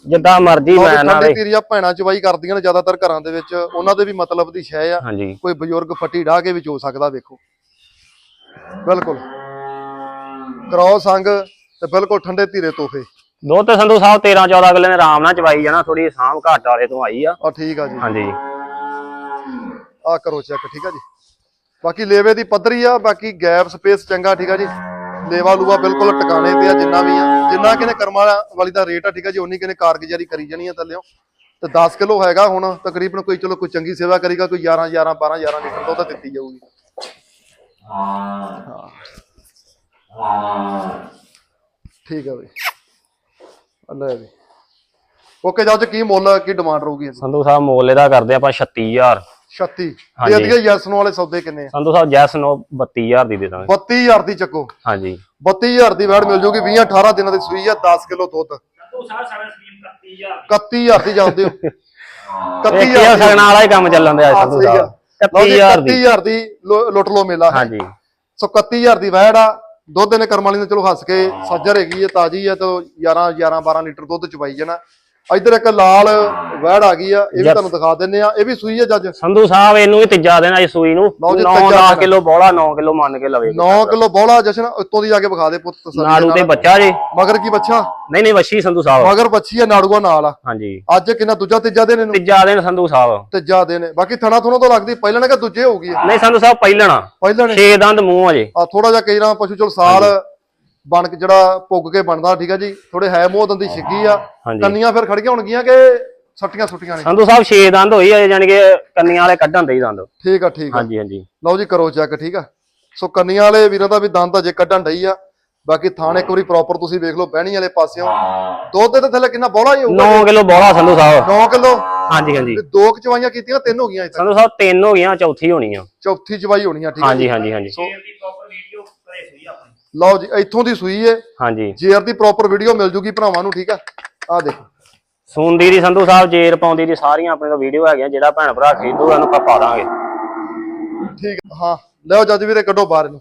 ਜਿੱਦਾਂ ਮਰਜ਼ੀ ਮੈਂ ਨਾ ਵੇ। ਤੀਰੀਆਂ ਭੈਣਾਂ ਚਵਾਈ ਕਰਦੀਆਂ ਨੇ ਜ਼ਿਆਦਾਤਰ ਘਰਾਂ ਦੇ ਵਿੱਚ। ਉਹਨਾਂ ਦੇ ਵੀ ਮਤਲਬ ਦੀ ਸ਼ੈ ਆ। ਕੋਈ ਬਜ਼ੁਰਗ ਫੱਟੀ ਢਾਹ ਕੇ ਵਿੱਚ ਹੋ ਸਕਦਾ ਵੇਖੋ। ਬਿਲਕੁਲ। ਕ੍ਰੋਸ ਅੰਗ ਤੇ ਬਿਲਕੁਲ ਠੰਡੇ ਧੀਰੇ ਤੋਹਫੇ। ਦੁੱਧ ਤੇ ਸੰਧੂ ਸਾਹਿਬ 13 14 ਕਿਲੋ ਨੇ ਆਰਾਮ ਨਾਲ ਚਵਾਈ ਜਾਣਾ ਥੋੜੀ ਸਾਂਭ ਘਾਟ ਵਾਲੇ ਤੋਂ ਆਈ ਆ। ਆ ਠੀਕ ਆ ਜੀ। ਹਾਂਜੀ। ਆ ਕਰੋ ਚੈੱਕ ਠੀਕ ਆ ਜੀ। ਬਾਕੀ ਲੇਵੇ ਦੀ ਪੱਧਰੀ ਆ ਬਾਕੀ ਗੈਪ ਸਪੇਸ ਚੰਗਾ ਠੀਕ ਆ ਜੀ। ਲੇਵਾ ਲੂਵਾ ਬਿਲਕੁਲ ਟਿਕਾਣੇ ਤੇ ਆ ਜਿੰਨਾ ਵੀ ਆ। ਜਿੰਨਾ ਕਿਨੇ ਕਰਮਾਂ ਵਾਲੀ ਦਾ ਰੇਟ ਆ ਠੀਕ ਆ ਜੀ ਉਨੀ ਕਿਨੇ ਕਾਰਗੁਜ਼ਾਰੀ ਕਰੀ ਜਾਣੀ ਆ ਥੱਲਿਓ। ਤੇ 10 ਕਿਲੋ ਹੈਗਾ ਹੁਣ ਤਕਰੀਬਨ ਕੋਈ ਚਲੋ ਕੋਈ ਚੰਗੀ ਸੇਵਾ ਕਰੇਗਾ ਕੋਈ 11 11 12 11 ਲੀਟਰ ਦੁੱਧ ਦਿੱਤੀ ਜਾਊਗੀ। ਹਾਂ। ਠੀਕ ਆ ਬਈ। ਆ ਲੈ ਵੀ। ਓਕੇ ਜੱਜ ਕੀ ਮੁੱਲ ਕੀ ਡਿਮਾਂਡ ਰਹੂਗੀ ਇਹਦੀ? ਸੰਧੂ ਸਾਹਿਬ ਮੁੱਲ ਇਹਦਾ ਕਰਦੇ ਆਪਾਂ 36000 36 ਤੇ ਹਾਂਜੀ। ਯੈਸ ਨੂੰ ਵਾਲੇ ਸੌਦੇ ਕਿੰਨੇ ਆ? ਸੰਧੂ ਸਾਹਿਬ ਜੈਸ ਨੋ 32000 ਦੀ ਦੇ ਦਾਂਗੇ। 32000 ਦੀ ਚੱਕੋ। ਹਾਂਜੀ। 32000 ਦੀ ਵੈੜ ਮਿਲ ਜੂਗੀ 20 18 ਦਿਨਾਂ ਦੀ ਸੂਈ ਆ 10 ਕਿਲੋ ਦੁੱਧ। ਤੂੰ ਸਾਰਾ ਸਾਰਾ ਸਕੀਮ 31000 31000 ਦੀ। ਜਾਂਦੇ ਹੋ। ਇਹ 31000 ਕੀ ਸਗਣਾ ਵਾਲਾ ਹੀ ਕੰਮ ਚੱਲਣ ਦਿਆ ਸੰਧੂ ਸਹੀ ਸਾਹਿਬ। ਲਓ ਜੀ 31000 ਦੀ। 31000 ਦੀ ਲੁੱਟ ਲੋ ਮੇਲਾ ਹੈ। ਹਾਂਜੀ। ਸੋ 31000 ਦੀ ਵੈੜ ਆ। ਦੁੱਧ ਨੇ ਕਰਮ ਵਾਲੀ ਨੇ ਚਲੋ ਹੱਸ ਕੇ ਸੱਜਰ ਹੈਗੀ ਹੈ ਤਾਜੀ ਹੈ ਤੇ 11 11 12 ਲੀਟਰ ਦੁੱਧ ਚਵਾਈ ਜਾਣਾ। ਇੱਧਰ ਇੱਕ ਲਾਲ ਵੈੜ ਆ ਗਈ ਆ ਇਹ ਵੀ. ਤੁਹਾਨੂੰ ਦਿਖਾ ਦਿੰਨੇ ਆ ਇਹ ਵੀ ਸੂਈ ਹੈ ਜੱਜ? ਸੰਧੂ ਸਾਹਿਬ ਇਹਨੂੰ ਵੀ ਤੀਜਾ ਦੇਣਾ ਇਸ ਸੂਈ ਨੂੰ। ਲਓ ਜੀ, 9 ਤੀਜਾ 10 ਦੇਣਾ। ਕਿਲੋ ਬੋਲਾ 9 ਕਿਲੋ ਮੰਨ ਕੇ ਲਵੇ। 9 ਕਿਲੋ ਬੋਲਾ ਜਸ਼ਨ ਉੱਤੋਂ ਦੀ ਜਾ ਕੇ ਵਿਖਾ ਦੇ ਪੁੱਤ ਤਸੱਲੀ ਨਾੜੂ ਤੇ। ਬੱਚਾ ਜੀ। ਮਗਰ ਕੀ ਬੱਚਾ? ਨਹੀਂ ਨਹੀਂ ਵਸ਼ੀ ਸੰਧੂ ਸਾਹਿਬ। ਮਗਰ ਬੱਚੀ ਆ ਨਾੜੂਆ ਨਾਲ ਆ। ਹਾਂਜੀ। ਅੱਜ ਕਿੰਨਾ ਦੂਜਾ ਤੀਜਾ ਦਿਨ ਇਹਨੂੰ? ਤੀਜਾ ਦਿਨ ਸੰਧੂ ਸਾਹਿਬ। ਤੀਜਾ ਹੈ। ਬਾਕੀ ਥਣਾ ਥੁਣਾ ਤੋਂ ਲੱਗਦੀ ਪਹਿਲਾਂ ਨੇ ਕਿ ਦੂਜੇ ਹੋ ਗਈ ਨਹੀਂ ਸੰਧੂ ਸਾਹਿਬ ਪਹਿਲਣਾ ਪਹਿਲਾਂ ਨੇ ਛੇ ਦੰਦ ਮੂੰਹ ਅਜੇ ਆ ਥੋੜਾ ਜਿਹਾ ਕਈ ਨਾ ਪਸ਼ੂ ਚਲ ਸਾਲ ਬਣ ਕੇ ਜਿਹੜਾ ਪੁੱਗ ਕੇ ਬਣਦਾ ਠੀਕ ਆ ਜੀ? ਥੋੜੇ ਹੈ ਮੋਹ ਦੰਦੀ ਛਿੱਗੀ ਆ। ਹਾਂਜੀ। ਕੰਨੀਆਂ ਫਿਰ ਖੜ ਗਈਆਂ ਹੋਣਗੀਆਂ ਕਿ ਸੱਟੀਆਂ ਸੁੱਟੀਆਂ ਨੇ? ਸੰਧੂ ਸਾਹਿਬ ਛੇ ਦੰਦ ਹੋਈ ਜਾਨੀ ਕਿ ਕੰਨੀਆਂ ਵਾਲੇ ਕੱਢਣ ਦੇ ਹੀ ਦੰਦ। ਠੀਕ ਆ ਠੀਕ ਆ। ਹਾਂਜੀ ਹਾਂਜੀ। ਲਓ ਜੀ ਕਰੋ ਚੈੱਕ ਠੀਕ ਆ? ਸੋ ਕੰਨੀਆਂ ਵਾਲੇ ਵੀਰਾਂ ਦਾ ਵੀ ਦੰਦ ਅਜੇ ਕੱਢਣ ਡਈ ਆ। ਬਾਕੀ ਥਾਣ ਇੱਕ ਵਾਰੀ ਪ੍ਰੋਪਰ ਤੁਸੀਂ ਵੇਖ ਲਓ ਬਹਿਣੀ ਵਾਲੇ ਪਾਸਿਓਂ। ਦੁੱਧ ਦੇ ਥੱਲੇ ਕਿੰਨਾ ਬੋਲਾ ਹੀ ਹੋਊਗਾ 9 ਕਿਲੋ ਬੋਲਾ ਸੰਧੂ ਸਾਹਿਬ। 9 ਕਿਲੋ? ਹਾਂਜੀ ਹਾਂਜੀ। ਤੇ ਦੋ ਕੁ ਚਵਾਈਆਂ ਕੀਤੀਆਂ ਤਿੰਨ ਹੋ ਗਈਆਂ ਇੱਥੇ? ਸੰਧੂ ਸਾਹਿਬ ਤਿੰਨ ਹੋ ਗਈਆਂ ਚੌਥੀ ਹੋਣੀ ਆ। ਚੌਥੀ ਚਵਾਈ ਹੋਣੀ ਆ ਠੀਕ ਆ ਹਾਂਜੀ ਹਾਂਜੀ ਹਾਂਜੀ। ਸ਼ੇਅਰ ਦੀ ਪ੍ਰੋਪਰ ਵੀਡੀਓ ਕਰੇ ਸਹੀ ਆਪਣੀ ਲਓ ਜੀ ਇੱਥੋਂ ਦੀ ਸੂਈ ਏ। ਹਾਂਜੀ। ਜੇਰ ਦੀ ਪ੍ਰੋਪਰ ਵੀਡੀਓ ਮਿਲ ਜੂਗੀ ਭਰਾਵਾਂ ਨੂੰ ਠੀਕ ਆ? ਆ ਦੇਖੋ। ਸੁਣਦੀ ਦੀ ਸੰਧੂ ਸਾਹਿਬ ਜੇਰ ਪਾਉਂਦੀ ਦੀ ਸਾਰੀਆਂ ਆਪਣੇ ਕੋਲ ਵੀਡੀਓ ਹੈਗੀਆਂ ਜਿਹੜਾ ਭੈਣ ਭਰਾ ਖਰੀਦੂਗਾ ਉਹਨੂੰ ਆਪਾਂ ਪਾ ਦਾਂਗੇ। ਠੀਕ ਹਾਂ। ਲਿਓ ਜੱਜ ਵੀਰੇ ਕੱਢੋ ਬਾਹਰ ਇਹਨੂੰ।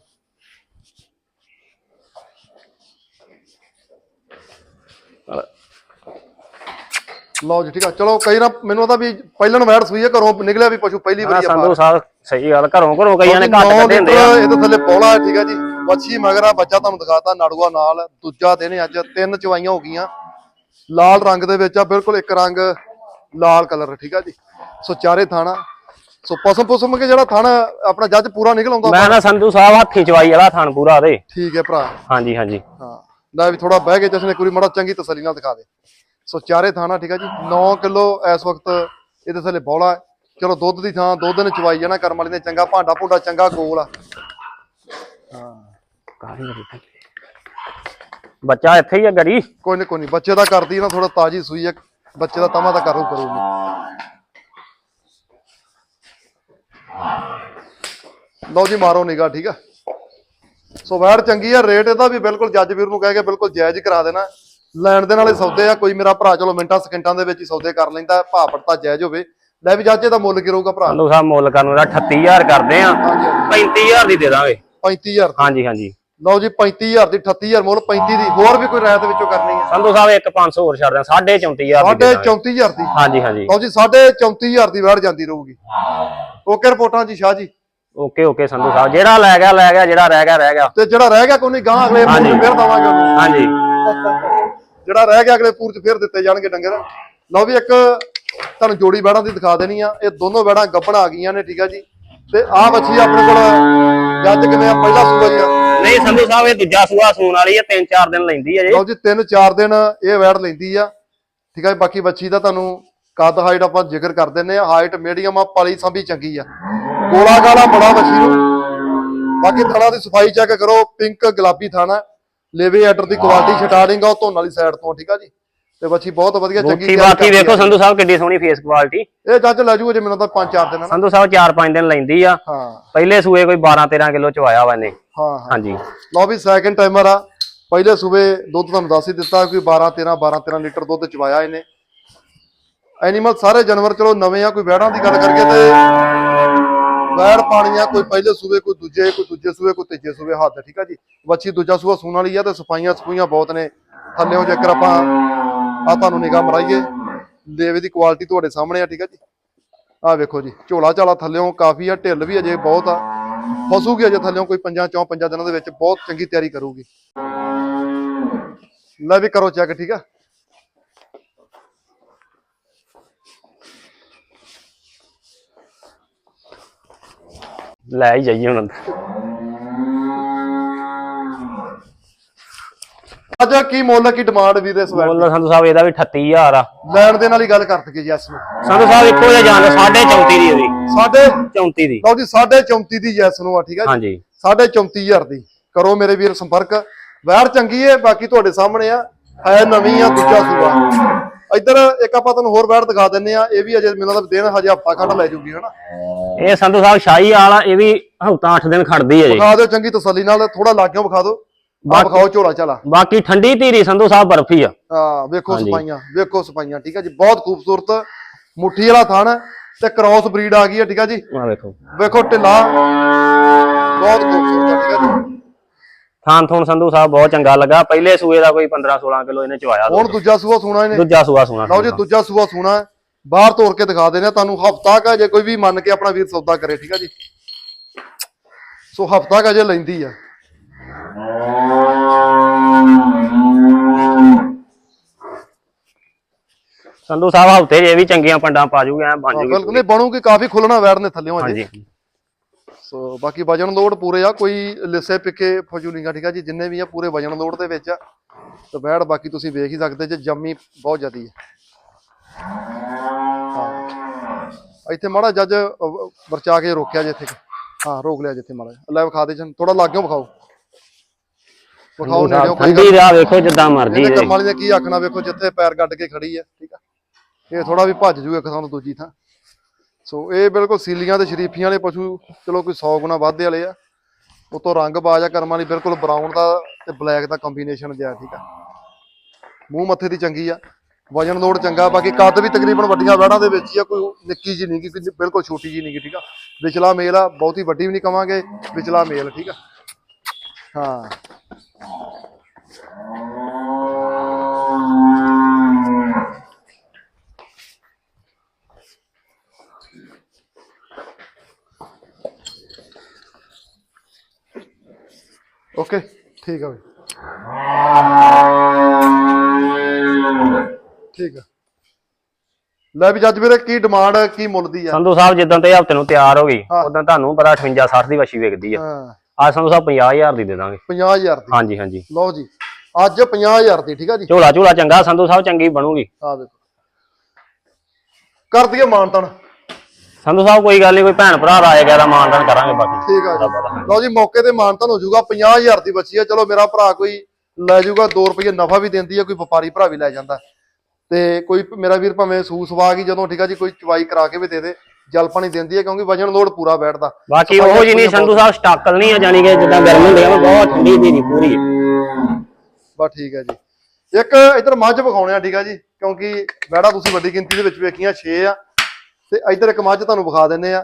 ਲਓ ਜੀ ਠੀਕ ਆ। ਚਲੋ ਕਈ ਨਾ ਮੈਨੂੰ ਤਾਂ ਵੀ ਪਹਿਲਾਂ ਨੂੰ ਵੈੜ ਸੂਈ ਹੈ ਘਰੋਂ ਨਿਕਲਿਆ ਵੀ ਪਸ਼ੂ ਪਹਿਲੀ ਵਾਰੀ ਆ ਸੰਧੂ ਸਾਹਿਬ ਸਹੀ ਗੱਲ ਘਰੋਂ ਘਰੋਂ ਕਈਆਂ ਨੇ ਘੱਟ ਕੱਢੇ ਹੁੰਦੇ ਆ। ਇਹਦੇ ਥੱਲੇ ਪੌਲਾ ਹੈ ਠੀਕ ਆ ਜੀ। ਵੱਛੀ ਮਗਰ ਆ ਬੱਚਾ ਤੁਹਾਨੂੰ ਦਿਖਾਤਾ ਨਾੜੂਆ ਨਾਲ ਦੂਜਾ ਦਿਨ ਅੱਜ ਤਿੰਨ ਚਵਾਈਆਂ ਹੋ ਗਈਆਂ। ਲਾਲ ਰੰਗ ਦੇ ਵਿੱਚ ਆ ਬਿਲਕੁਲ ਇੱਕ ਰੰਗ ਲਾਲ ਕਲਰ ਠੀਕ ਆ ਜੀ। ਸੋ ਚਾਰੇ ਥਾਣਾ। ਸੋ ਪਸਮ ਪਸਮ ਕੇ ਜਿਹੜਾ ਥਾਣਾ ਆਪਣਾ ਜੱਜ ਪੂਰਾ ਨਿਕਲ ਆਉਂਦਾ ਮੈਂ ਨਾ ਸੰਧੂ ਸਾਹਿਬ ਹੱਥੀ ਚਵਾਈ ਵਾਲਾ ਥਣ ਪੂਰਾ ਉਹਦੇ ਠੀਕ ਹੈ ਭਰਾ। ਹਾਂਜੀ ਹਾਂਜੀ। ਹਾਂ। ਲੈ ਵੀ ਥੋੜਾ ਬਹਿ ਕੇ ਜਸ਼ਨ ਇੱਕ ਵਾਰੀ ਮੜਾ ਚੰਗੀ ਤਸੱਲੀ ਨਾਲ ਦਿਖਾ ਦੇ। ਸੋ ਚਾਰੇ ਥਾਣਾ ਠੀਕ ਆ ਜੀ? 9 ਕਿਲੋ ਇਸ ਵਕਤ ਇਹਦੇ ਥੱਲੇ ਬੌਲਾ ਚਲੋ ਦੁੱਧ ਦੀ ਥਾਂ ਦੁੱਧ ਨੇ ਚਵਾਈ ਜਾਣਾ ਕਰਮ ਵਾਲੀ ਨੇ ਚੰਗਾ ਭਾਂਡਾ ਭੁੰਡਾ ਚੰਗਾ ਗੋਲ ਆ। ਬੱਚਾ ਇੱਥੇ ਹੀ ਆ ਗੜੀ ਕੋਈ ਨਹੀਂ ਕੋਈ ਨਹੀਂ ਬੱਚੇ ਦਾ ਕਰਦੀ ਨਾ ਥੋੜਾ ਤਾਜੀ ਸੂਈ ਹੈ ਬੱਚੇ ਦਾ ਤਮਾ ਤਾਂ ਕਰੂ ਕਰੂਗੀ। ਲਓ ਜੀ ਮਾਰੋ ਨਿਗਾ ਠੀਕ ਆ? ਸੋ ਵੈੜ ਚੰਗੀ ਆ ਰੇਟ ਇਹਦਾ ਵੀ ਬਿਲਕੁਲ ਜੱਜ ਵੀਰ ਨੂੰ ਕਹਿ ਕੇ ਬਿਲਕੁਲ ਜਾਇਜ਼ ਕਰਾ ਦੇਣਾ। ਲੈਣ ਦੇ ਨਾਲੇ ਸੌਦੇ ਆ ਕੋਈ ਮੇਰਾ ਭਰਾ ਚਲੋ ਮਿੰਟਾਂ ਸਕਿੰਟਾਂ ਦੇ ਵਿੱਚ ਹੀ ਸੌਦੇ ਕਰ ਲੈਂਦਾ ਭਾਅ ਪੜਤਾ ਜਾਇਜ਼ ਹੋਵੇ। ਲੈ ਵੀ ਜੱਜ ਇਹਦਾ ਮੁੱਲ ਕੀ ਰਹੂਗਾ ਭਰਾ? ਸੰਧੂ ਸਾਹਿਬ ਮੁੱਲ ਕਰਨ ਦਾ 38000 ਕਰਦੇ ਆ ਹਾਂਜੀ ਹਾਂਜੀ। 35000 ਦੀ ਦੇ ਦਾਂਗੇ। 35000 ਹਾਂਜੀ ਹਾਂਜੀ। ਲਓ ਜੀ 35000 ਦੀ 38000 ਮੁੱਲ 35 ਦੀ। ਹੋਰ ਵੀ ਕੋਈ ਰਾਇਤ ਵਿੱਚੋਂ ਕਰਨੀ ਹੈ ਸੰਧੂ ਸਾਹਿਬ ਇੱਕ 500 ਹੋਰ ਛੱਡ ਦਿਆਂ 34000 ਦੀ ਸਾਢੇ ਦੇ ਦਾਂਗੇ। 34000 ਦੀ? ਹਾਂਜੀ ਹਾਂਜੀ। ਲਓ ਜੀ ਸਾਢੇ 34000 ਦੀ ਵੈੜ ਜਾਂਦੀ ਰਹੂਗੀ। ਓਕੇ ਰਿਪੋਰਟਾਂ ਜੀ ਸ਼ਾਹ ਜੀ। Okay okay Sandhu Sahib. ਜਿਹੜਾ ਲੈ ਗਿਆ ਲੈ ਗਿਆ ਜਿਹੜਾ ਰਹਿ ਗਿਆ ਰਹਿ ਗਿਆ। ਤੇ ਜਿਹੜਾ ਰਹਿ ਗਿਆ ਕੋਈ ਨਹੀਂ ਗਾਂ ਅਗਲੇ ਚ ਫੇਰ ਦਵਾਂਗੇ ਹਾਂਜੀ। ਜਿਹੜਾ ਰਹਿ ਗਿਆ ਅਗਲੇ ਪੂਰ ਚ ਫੇਰ ਦਿੱਤੇ ਜਾਣਗੇ ਡੰਗਰ। ਲਓ ਵੀ ਇੱਕ ਤੁਹਾਨੂੰ ਜੋੜੀ ਵੈੜਾਂ ਦੀ ਦਿਖਾ ਦੇਣੀ ਆ। ਇਹ ਦੋਨੋਂ ਵੈੜਾਂ ਗੱਭਣ ਆ ਗਈਆਂ ਨੇ ਠੀਕ ਆ ਜੀ। ਤੇ ਆਹ ਬੱਚੀ ਆਪਣੇ ਕੋਲ ਜੱਜ ਕਿਵੇਂ ਆ? ਪਹਿਲਾ ਸੂਆ ਜੀ ਆ। ਨਹੀਂ ਸੰਧੂ ਸਾਹਿਬ ਇਹ ਦੂਜਾ ਸੂਆ ਸੂਣ ਵਾਲੀ ਹੈ 3-4 ਦਿਨ ਲੈਂਦੀ ਹੈ ਜੀ। ਲਓ ਜੀ 3-4 ਦਿਨ ਇਹ ਵੈੜ ਲੈਂਦੀ ਆ। ਠੀਕ ਆ ਜੀ, ਬਾਕੀ ਬੱਚੀ ਦਾ ਤੁਹਾਨੂੰ ਕੱਦ ਹਾਈਟ ਆਪਾਂ ਜ਼ਿਕਰ ਕਰ ਦਿੰਨੇ ਆ। ਹਾਈਟ ਮੀਡੀਅਮ ਆ ਪਲੀ ਸੰਭੀ ਚੰਗੀ ਆ। ਗੋਲਾ ਗਾਲਾ ਬੜਾ ਬੱਚੀ ਨੂੰ। ਬਾਕੀ ਥਣਾ ਦੀ ਸਫ਼ਾਈ ਚੈੱਕ ਕਰੋ ਪਿੰਕ ਗੁਲਾਬੀ ਥਾਣਾ। ਲੇਵੇ ਦੀ ਕੁਆਲਿਟੀ ਛਟਾੜਿੰਗ ਆ ਉਹ ਧੋਣ ਵਾਲੀ ਸਾਈਡ ਤੋਂ ਠੀਕ ਆ ਜੀ? ਤੇ ਬੱਚੀ ਬਹੁਤ ਵਧੀਆ ਚੰਗੀ ਤਿਆਰ ਬਾਕੀ ਵੇਖੋ। ਸੰਧੂ ਸਾਹਿਬ ਕਿੱਡੀ ਸੋਹਣੀ ਫੇਸ ਕੁਆਲਿਟੀ ਇਹ ਜੱਜ ਲੈ ਜੂਗੇ ਜੇ ਮੈਨੂੰ ਤਾਂ 5-4 ਦਿਨ ਸੰਧੂ ਸਾਹਿਬ 4-5 ਦਿਨ ਲੈਂਦੀ ਆ। ਹਾਂ। ਪਹਿਲੇ ਸੂਏ ਕੋਈ 12-13 ਕਿਲੋ ਚ ਆਇਆ ਵਾ ਇਹਨੇ। ਹਾਂ ਹਾਂ। ਹਾਂਜੀ। ਲਓ ਵੀ ਸੈਕਿੰਡ ਟਾਈਮਰ ਆ। ਪਹਿਲੇ ਸੂਬੇ ਦੁੱਧ ਤੁਹਾਨੂੰ ਦੱਸ ਹੀ ਦਿੱਤਾ ਕੋਈ 12 13 12 13 ਲੀਟਰ ਦੁੱਧ ਚਵਾਇਆ ਇਹਨੇ। ਐਨੀਮਲ ਸਾਰੇ ਜਾਨਵਰ ਚਲੋ ਨਵੇਂ ਆ ਕੋਈ ਵੈੜਾਂ ਦੀ ਗੱਲ ਕਰਕੇ ਤੇ ਵੈੜ ਪਾਣੀ ਆ, ਕੋਈ ਪਹਿਲੇ ਸੂਬੇ, ਕੋਈ ਦੂਜੇ ਕੋਈ ਦੂਜੇ ਸੂਬੇ, ਕੋਈ ਤੀਜੇ ਸੂਬੇ ਹੱਥ ਠੀਕ ਆ ਜੀ? ਵੱਛੀ ਦੂਜਾ ਸੂਆ ਸੂਣ ਵਾਲੀ ਆ ਤੇ ਸਫਾਈਆਂ ਸਫੂਈਆਂ ਬਹੁਤ ਨੇ। ਥੱਲੇੋਂ ਜੇਕਰ ਆਪਾਂ ਆ ਤੁਹਾਨੂੰ ਨਿਗਾਹ ਮਰਾਈਏ, ਲੇਵੇ ਦੀ ਕੁਆਲਿਟੀ ਤੁਹਾਡੇ ਸਾਹਮਣੇ ਆ, ਠੀਕ ਆ ਜੀ? ਆ ਵੇਖੋ ਜੀ, ਝੋਲਾ ਝਾਲਾ ਥੱਲੇੋਂ ਕਾਫੀ ਆ, ਢਿੱਲ ਵੀ ਅਜੇ ਬਹੁਤ ਆ। ਫਸੂਗੀ ਅਜੇ ਥੱਲੇੋਂ ਕੋਈ ਪੰਜਾਂ ਚੌਂ ਪੰਜਾਂ ਦਿਨਾਂ ਦੇ ਵਿੱਚ, ਬਹੁਤ ਚੰਗੀ ਤਿਆਰੀ ਕਰੂਗੀ। ਲੈ ਵੀ ਕਰੋ ਚੈੱਕ ਠੀਕ ਆ? ਲੈ ਹੀ ਜਾਈਏ ਹੁਣ ਅੱਜ ਕੀ ਮੁੱਲ ਕੀ ਡਿਮਾਂਡ ਵੀ ਦੇ ਸਵੈਟ ਮੁੱਲ ਸੰਧੂ ਸਾਹਿਬ ਇਹਦਾ ਵੀ 38000 ਆ। ਲੈਣ ਦੇ ਨਾਲ ਹੀ ਗੱਲ ਕਰ ਜੀ ਇਸ ਨੂੰ। ਸੰਧੂ ਸਾਹਿਬ ਇੱਕੋ ਜਿਹਾ ਜਾਣ 34 ਦੀ ਇਹਦੀ ਸਾਡੇ 34 ਦੀ। ਲਓ ਜੀ 34.5 ਦੀ ਜੈਸ ਨੂੰ ਆ ਠੀਕ ਆ ਜੀ? ਹਾਂਜੀ। 34000 ਦੀ। ਕਰੋ ਮੇਰੇ ਵੀਰ ਸੰਪਰਕ। ਵੈਰ ਚੰਗੀ ਹੈ ਬਾਕੀ ਤੁਹਾਡੇ ਸਾਹਮਣੇ ਆ। ਹੈ ਨਵੀਂ ਆ ਦੂਜਾ ਸੂਆ। ਇੱਧਰ ਇੱਕ ਆਪਾਂ ਤੁਹਾਨੂੰ ਹੋਰ ਬੈਠ ਦਿਖਾ ਦਿੰਨੇ ਆ ਇਹ ਵੀ ਅਜੇ ਮੈਨੂੰ ਲੱਗਦਾ ਦਿਨ ਹਜੇ ਹਫਤਾ ਖੰਡ ਲੈ ਜੂਗੀ ਹਨਾ? ਇਹ ਸੰਧੂ ਸਾਹਿਬ ਸ਼ਾਹੀ ਵਾਲਾ ਇਹ ਵੀ ਹਫਤਾ 8 ਦਿਨ ਖੜਦੀ ਹੈ ਜੀ। ਵਿਖਾ ਦਿਓ ਚੰਗੀ ਤਸੱਲੀ ਨਾਲ ਥੋੜਾ ਲਾਗਿਓ ਵਿਖਾ ਦਿਓ। ਆ ਵਿਖਾਓ ਝੋਲਾ ਝਾਲਾ। ਬਾਕੀ ਠੰਡੀ ਧੀਰੀ ਸੰਧੂ ਸਾਹਿਬ ਬਰਫੀ ਆ। ਹਾਂ ਵੇਖੋ। ਸਪਾਈਆਂ ਵੇਖੋ ਸਪਾਈਆਂ ਠੀਕ ਹੈ ਜੀ ਬਹੁਤ ਖੂਬਸੂਰਤ ਮੁੱਠੀ ਵਾਲਾ ਥਣ ਤੇ ਕ੍ਰਾਸ ਬਰੀਡ ਆ ਗਈ ਹੈ ਠੀਕ ਹੈ ਜੀ। ਆ ਵੇਖੋ। ਵੇਖੋ ਢਿੱਲਾ ਬਹੁਤ ਖੂਬਸੂਰਤ ਹੈ ਠੀਕ ਹੈ ਜੀ। ਥਾਂ ਥੋਣ ਸੰਧੂ ਸਾਹਿਬ ਬਹੁਤ ਚੰਗਾ ਲੱਗਾ। ਪਹਿਲੇ ਸੂਏ ਦਾ ਕੋਈ 15 16 ਕਿਲੋ ਇਹਨੇ ਚਵਾਇਆ ਹੁਣ ਦੂਜਾ ਸੂਆ ਸੋਣਾ ਇਹਨੇ। ਦੂਜਾ ਸੂਆ ਸੋਣਾ ਲਓ ਜੀ ਦੂਜਾ ਸੂਆ ਸੋਣਾ। ਬਾਹਰ ਤੋੜ ਕੇ ਦਿਖਾ ਦੇਣਾ ਤੁਹਾਨੂੰ ਹਫਤਾ ਕਾ ਜੇ ਕੋਈ ਵੀ ਮੰਨ ਕੇ ਆਪਣਾ ਵੀਰ ਸੌਦਾ ਕਰੇ ਠੀਕ ਹੈ ਜੀ? ਸੋ ਹਫਤਾ ਕਾ ਜੇ ਲੈਂਦੀ ਆ। ਸੰਧੂ ਸਾਹਿਬ ਹਫ਼ਤੇ ਜੇ ਵੀ ਚੰਗੀਆਂ ਪੰਡਾਂ ਪਾ ਜੂਗੇ ਐ ਬਣ ਜੂਗੀ ਬਿਲਕੁਲ। ਨਹੀਂ ਬਣੂਗੀ ਕਾਫੀ ਖੁੱਲਣਾ ਵੈੜ ਨੇ ਥੱਲਿਓਂ ਹਾਂਜੀ। ਸੋ ਬਾਕੀ ਵਜਨ ਲੋਡ ਪੂਰੇ ਆ ਕੋਈ ਲਿੱਸੇ ਪਿੱਕੇ ਫਜੂਲਿੰਗਾ ਠੀਕ ਆ ਜੀ ਜਿੰਨੇ ਵੀ ਆ ਪੂਰੇ ਵਜਨ ਲੋਡ ਦੇ ਵਿੱਚ ਆ। ਤੇ ਬੈੜ ਬਾਕੀ ਤੁਸੀਂ ਵੇਖ ਹੀ ਸਕਦੇ ਜੇ ਜੰਮੀ ਬਹੁਤ ਜ਼ਿਆਦੀ ਹੈ। ਇੱਥੇ ਮਾੜਾ ਜੱਜ ਵਰਚਾ ਕੇ ਰੋਕਿਆ ਜੇ ਇੱਥੇ। ਹਾਂ ਰੋਕ ਲਿਆ ਜਿੱਥੇ ਮਾੜਾ। ਲੈ ਵਿਖਾ ਦੇ ਜਨ ਥੋੜਾ ਲਾਗਿਓ ਵਿਖਾਓ। ਵਿਖਾਓ ਨੇੜਿਓ ਠੰਡੀ ਦਾ ਵੇਖੋ ਜਿੱਦਾਂ ਮਰਜ਼ੀ ਇਹਨੇ ਕਰਮ ਵਾਲੀ ਨੇ ਕੀ ਆਖਣਾ ਵੇਖੋ ਜਿੱਥੇ ਪੈਰ ਗੱਡ ਕੇ ਖੜੀ ਆ ਠੀਕ ਆ। ਇਹ ਥੋੜਾ ਵੀ ਭੱਜ ਜੂ ਇੱਕ ਥਾਂ ਤੋਂ ਦੂਜੀ ਥਾਂ। ਸੋ ਇਹ ਬਿਲਕੁਲ ਸੀਲੀਆਂ ਤੇ ਸ਼ਰੀਫੀਆਂ ਵਾਲੇ ਪਸ਼ੂ, ਚਲੋ ਕੋਈ 100 ਗੁਣਾ ਵੱਧ ਵਾਲੇ ਆ। ਉਤੋਂ ਰੰਗ ਬਾਜ ਆ ਕਰਮ ਵਾਲੀ ਬਿਲਕੁਲ ਬਰਾਊਨ ਦਾ ਤੇ ਬਲੈਕ ਦਾ ਕੰਬੀਨੇਸ਼ਨ ਜਿਆ ਠੀਕ ਆ। ਮੂੰਹ ਮੱਥੇ ਦੀ ਚੰਗੀ ਆ। ਵਜਨ ਲੋਡ ਚੰਗਾ, ਬਾਕੀ ਕੱਦ ਵੀ ਤਕਰੀਬਨ ਵੱਡੀਆਂ ਵੈੜਾਂ ਦੇ ਵਿੱਚ ਹੀ ਆ, ਕੋਈ ਨਿੱਕੀ ਜੀ ਨਹੀਂ ਗੀ, ਕੋਈ ਬਿਲਕੁਲ ਛੋਟੀ ਜੀ ਨਹੀਂ ਗੀ, ਠੀਕ ਆ। ਵਿਚਲਾ ਮੇਲ ਆ, ਬਹੁਤੀ ਵੱਡੀ ਵੀ ਨਹੀਂ ਕਵਾਂਗੇ, ਵਿਚਲਾ ਮੇਲ, ਠੀਕ ਆ। ਹਾਂ। ਓਕੇ ਠੀਕ ਆ ਬਈ। ਠੀਕ ਆ। ਲੈ ਵੀ ਜੱਜ ਵੀਰੇ ਕੀ ਡਿਮਾਂਡ ਕੀ ਮੁੱਲ ਦੀ ਆ? ਸੰਧੂ ਸਾਹਿਬ ਜਿੱਦਾਂ ਤੇ ਹਫ਼ਤੇ ਨੂੰ ਤਿਆਰ ਹੋ ਗਈ ਹਾਂ। ਉਦੋਂ ਤੁਹਾਨੂੰ ਪਤਾ 58 60 ਦੀ ਵਛੀ ਵਿਕਦੀ ਆ। ਹਾਂ। ਆ ਸੰਧੂ ਸਾਹਿਬ 50000 ਦੀ ਦੇ ਦਾਂਗੇ। 50000 ਦੀ। ਹਾਂਜੀ ਹਾਂਜੀ। ਲਓ ਜੀ ਅੱਜ 50000 ਦੀ ਠੀਕ ਆ ਜੀ? ਝੋਲਾ ਝੋਲਾ ਚੰਗਾ ਸੰਧੂ ਸਾਹਿਬ ਚੰਗੀ ਬਣੂਗੀ। ਆ ਦੇਖੋ। ਕਰ ਦਈਏ ਮਾਨਤਨ। ਸੰਧੂ ਸਾਹਿਬ ਕੋਈ ਗੱਲ ਨਹੀਂ ਕੋਈ ਭੈਣ ਭਰਾ ਰਾਏ ਗਿਆ ਦਾ ਮਾਨਦਾਨ ਕਰਾਂਗੇ ਬਾਕੀ। ਠੀਕ ਆ। ਜੀ। ਲਓ ਜੀ ਮੌਕੇ ਤੇ ਮਾਨਤਨ ਹੋ ਜਾਊਗਾ 50000 ਦੀ ਬੱਚੀ ਆ। ਚਲੋ ਮੇਰਾ ਭਰਾ ਕੋਈ ਲੈ ਜਾਊਗਾ 2 ਰੁਪਏ ਨਫਾ ਵੀ ਦਿੰਦੀ ਆ ਕੋਈ ਵਪਾਰੀ ਭਰਾ ਵੀ ਲੈ ਜਾਂਦਾ। ਤੇ ਕੋਈ ਮੇਰਾ ਵੀਰ ਭਾਵੇਂ ਸੂਸ ਵਾ ਗਈ ਜਦੋਂ ਠੀਕ ਆ ਜੀ ਕੋਈ ਚਵਾਈ ਕਰਾ ਕੇ ਵੀ ਦੇ ਦੇ ਜਲ ਪਾਣੀ ਦਿੰਦੀ ਆ ਕਿਉਂਕਿ ਵਜਨ ਲੋਡ ਪੂਰਾ ਬੈਠਦਾ ਬਾਕੀ ਉਹ ਜੀ ਨਹੀਂ ਸੰਧੂ ਸਾਹਿਬ ਸਟਾਕਲ ਨਹੀਂ ਆ ਜਾਣੀ ਕਿ ਜਿੱਦਾਂ ਗਰਮੀ ਹੁੰਦੀ ਆ ਬਹੁਤ ਠੰਡੀ ਦੀ ਨਹੀਂ ਪੂਰੀ। ਹੈ। ਬਸ ਠੀਕ ਹੈ ਜੀ। ਇੱਕ ਇਧਰ ਮੱਝ ਵਿਖਾਉਣੇ ਆ ਠੀਕ ਆ ਜੀ ਕਿਉਂਕਿ ਵੈੜਾ ਤੁਸੀਂ ਵੱਡੀ ਗਿਣਤੀ ਦੇ ਵਿੱਚ ਵੇਖੀਆਂ 6 ਆ। ਤੇ ਇਧਰ ਇੱਕ ਮੱਝ ਤੁਹਾਨੂੰ ਵਿਖਾ ਦਿੰਨੇ ਆ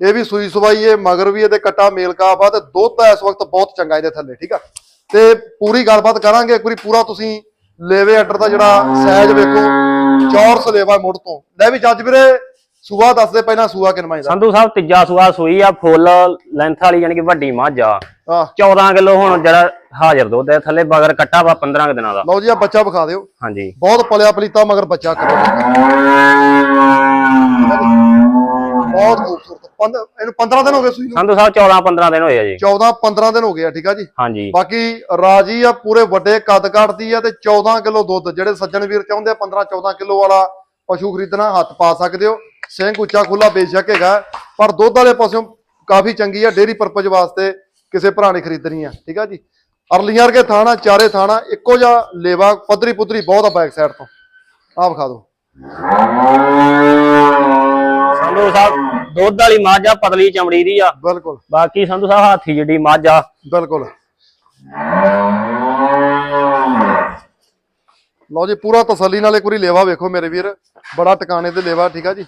ਇਹ ਵੀ ਸੂਈ ਸਵਾਈ ਹੈ ਮਗਰ ਵੀ ਇਹਦੇ ਕੱਟਾ ਮੇਲ ਕਾਫ ਆ ਤੇ ਦੁੱਧ ਇਸ ਵਕਤ ਬਹੁਤ ਚੰਗਾ ਇਹਦੇ ਥੱਲੇ ਠੀਕ ਆ? ਤੇ ਪੂਰੀ ਗੱਲਬਾਤ ਕਰਾਂਗੇ ਇੱਕ ਵਾਰੀ ਪੂਰਾ ਤੁਸੀਂ ਲੇਵੇ ਆਰਡਰ ਦਾ ਜਿਹੜਾ ਸਾਈਜ਼ ਵੇਖੋ ਚੌਰਸ ਲੇਵਾ ਮੁੱਢ ਤੋਂ। ਲੈ ਵੀ ਜੱਜ ਵੀਰੇ ਸੂਆ ਦੱਸ ਦੇ ਪਹਿਲਾਂ ਸੂਆ ਕਿੰਨਾ ਦਾ ਸੰਧੂ ਸਾਹਿਬ ਤੀਜਾ ਸੂਆ ਸੂਈ ਆ ਫੁੱਲ ਲੈਂਥ ਵਾਲੀ ਯਾਨੀ ਕਿ ਵੱਡੀ ਮੱਝ ਆ। ਆ 14 ਕਿਲੋ ਹੁਣ ਜਿਹੜਾ ਹਾਜ਼ਰ ਦੁੱਧ ਹੈ ਥੱਲੇ ਬਗਰ ਕੱਟਾ ਵਾ 15 ਕੁ ਦਿਨਾਂ ਦਾ। ਲਓ ਜੀ ਆ ਬੱਚਾ ਵਿਖਾ ਦਿਓ। ਹਾਂਜੀ। ਬਹੁਤ ਪਲਿਆ ਪਲੀਤਾ ਮਗਰ ਬੱਚਾ ਕਰੋ। ਬਹੁਤ ਖੂਬਸੂਰਤ। ਪੰਦ- ਇਹਨੂੰ 15 ਦਿਨ ਹੋ ਗਏ ਸੂਈ ਨੂੰ? ਸੰਧੂ ਸਾਹਿਬ 14 15 ਦਿਨ ਹੋਏ ਆ ਜੀ। 14 15 ਦਿਨ ਹੋ ਗਏ ਆ ਠੀਕ ਆ ਜੀ? ਹਾਂਜੀ। ਬਾਕੀ ਰਾਜੀ ਆ ਪੂਰੇ ਵੱਡੇ ਕੱਦ ਕੱਟਦੀ ਆ ਤੇ 14 ਕਿਲੋ ਦੁੱਧ। ਜਿਹੜੇ ਸੱਜਣ ਵੀਰ ਚਾਹੁੰਦੇ ਆ 15 14 ਕਿਲੋ ਵਾਲਾ ਪਸ਼ੂ ਖਰੀਦਣਾ ਹੱਥ ਪਾ ਸਕਦੇ ਹੋ। ਸਿੰਘ ਉੱਚਾ ਖੁੱਲਾ ਬੇਸ਼ੱਕ ਹੈਗਾ ਪਰ ਦੁੱਧ ਵਾਲੇ ਪਾਸਿਓਂ ਕਾਫੀ ਚੰਗੀ ਆ ਡੇਰੀ ਪਰਪਸ ਵਾਸਤੇ ਕਿਸੇ ਭਰਾ ਨੇ ਖਰੀਦਣੀ ਆ ਠੀਕ ਆ ਜੀ? ਅਰਲੀਆਂ ਵਰਗੇ ਥਾਣਾ ਚਾਰੇ ਥਾਣਾ ਇੱਕੋ ਜਿਹਾ ਲੇਵਾ ਪੱਧਰੀ ਪੁੱਧਰੀ ਬਹੁਤ ਆ ਬੈਕ ਸਾਈਡ ਤੋਂ। ਆਹ ਵਿਖਾ ਦਿਓ। ਸੰਧੂ ਸਾਹਿਬ ਦੁੱਧ ਵਾਲੀ ਮੱਝ ਆ ਪਤਲੀ ਚਮੜੀ ਦੀ ਆ। ਬਿਲਕੁਲ। ਬਾਕੀ ਸੰਧੂ ਸਾਹਿਬ ਹਾਥੀ ਜਿੱਡੀ ਮੱਝ ਆ। ਬਿਲਕੁਲ। ਲਓ ਜੀ ਪੂਰਾ ਤਸੱਲੀ ਨਾਲ ਇੱਕ ਵਾਰੀ ਲੇਵਾ ਵੇਖੋ ਮੇਰੇ ਵੀਰ। ਬੜਾ ਟਿਕਾਣੇ ਤੇ ਲੇਵਾ ਠੀਕ ਆ ਜੀ?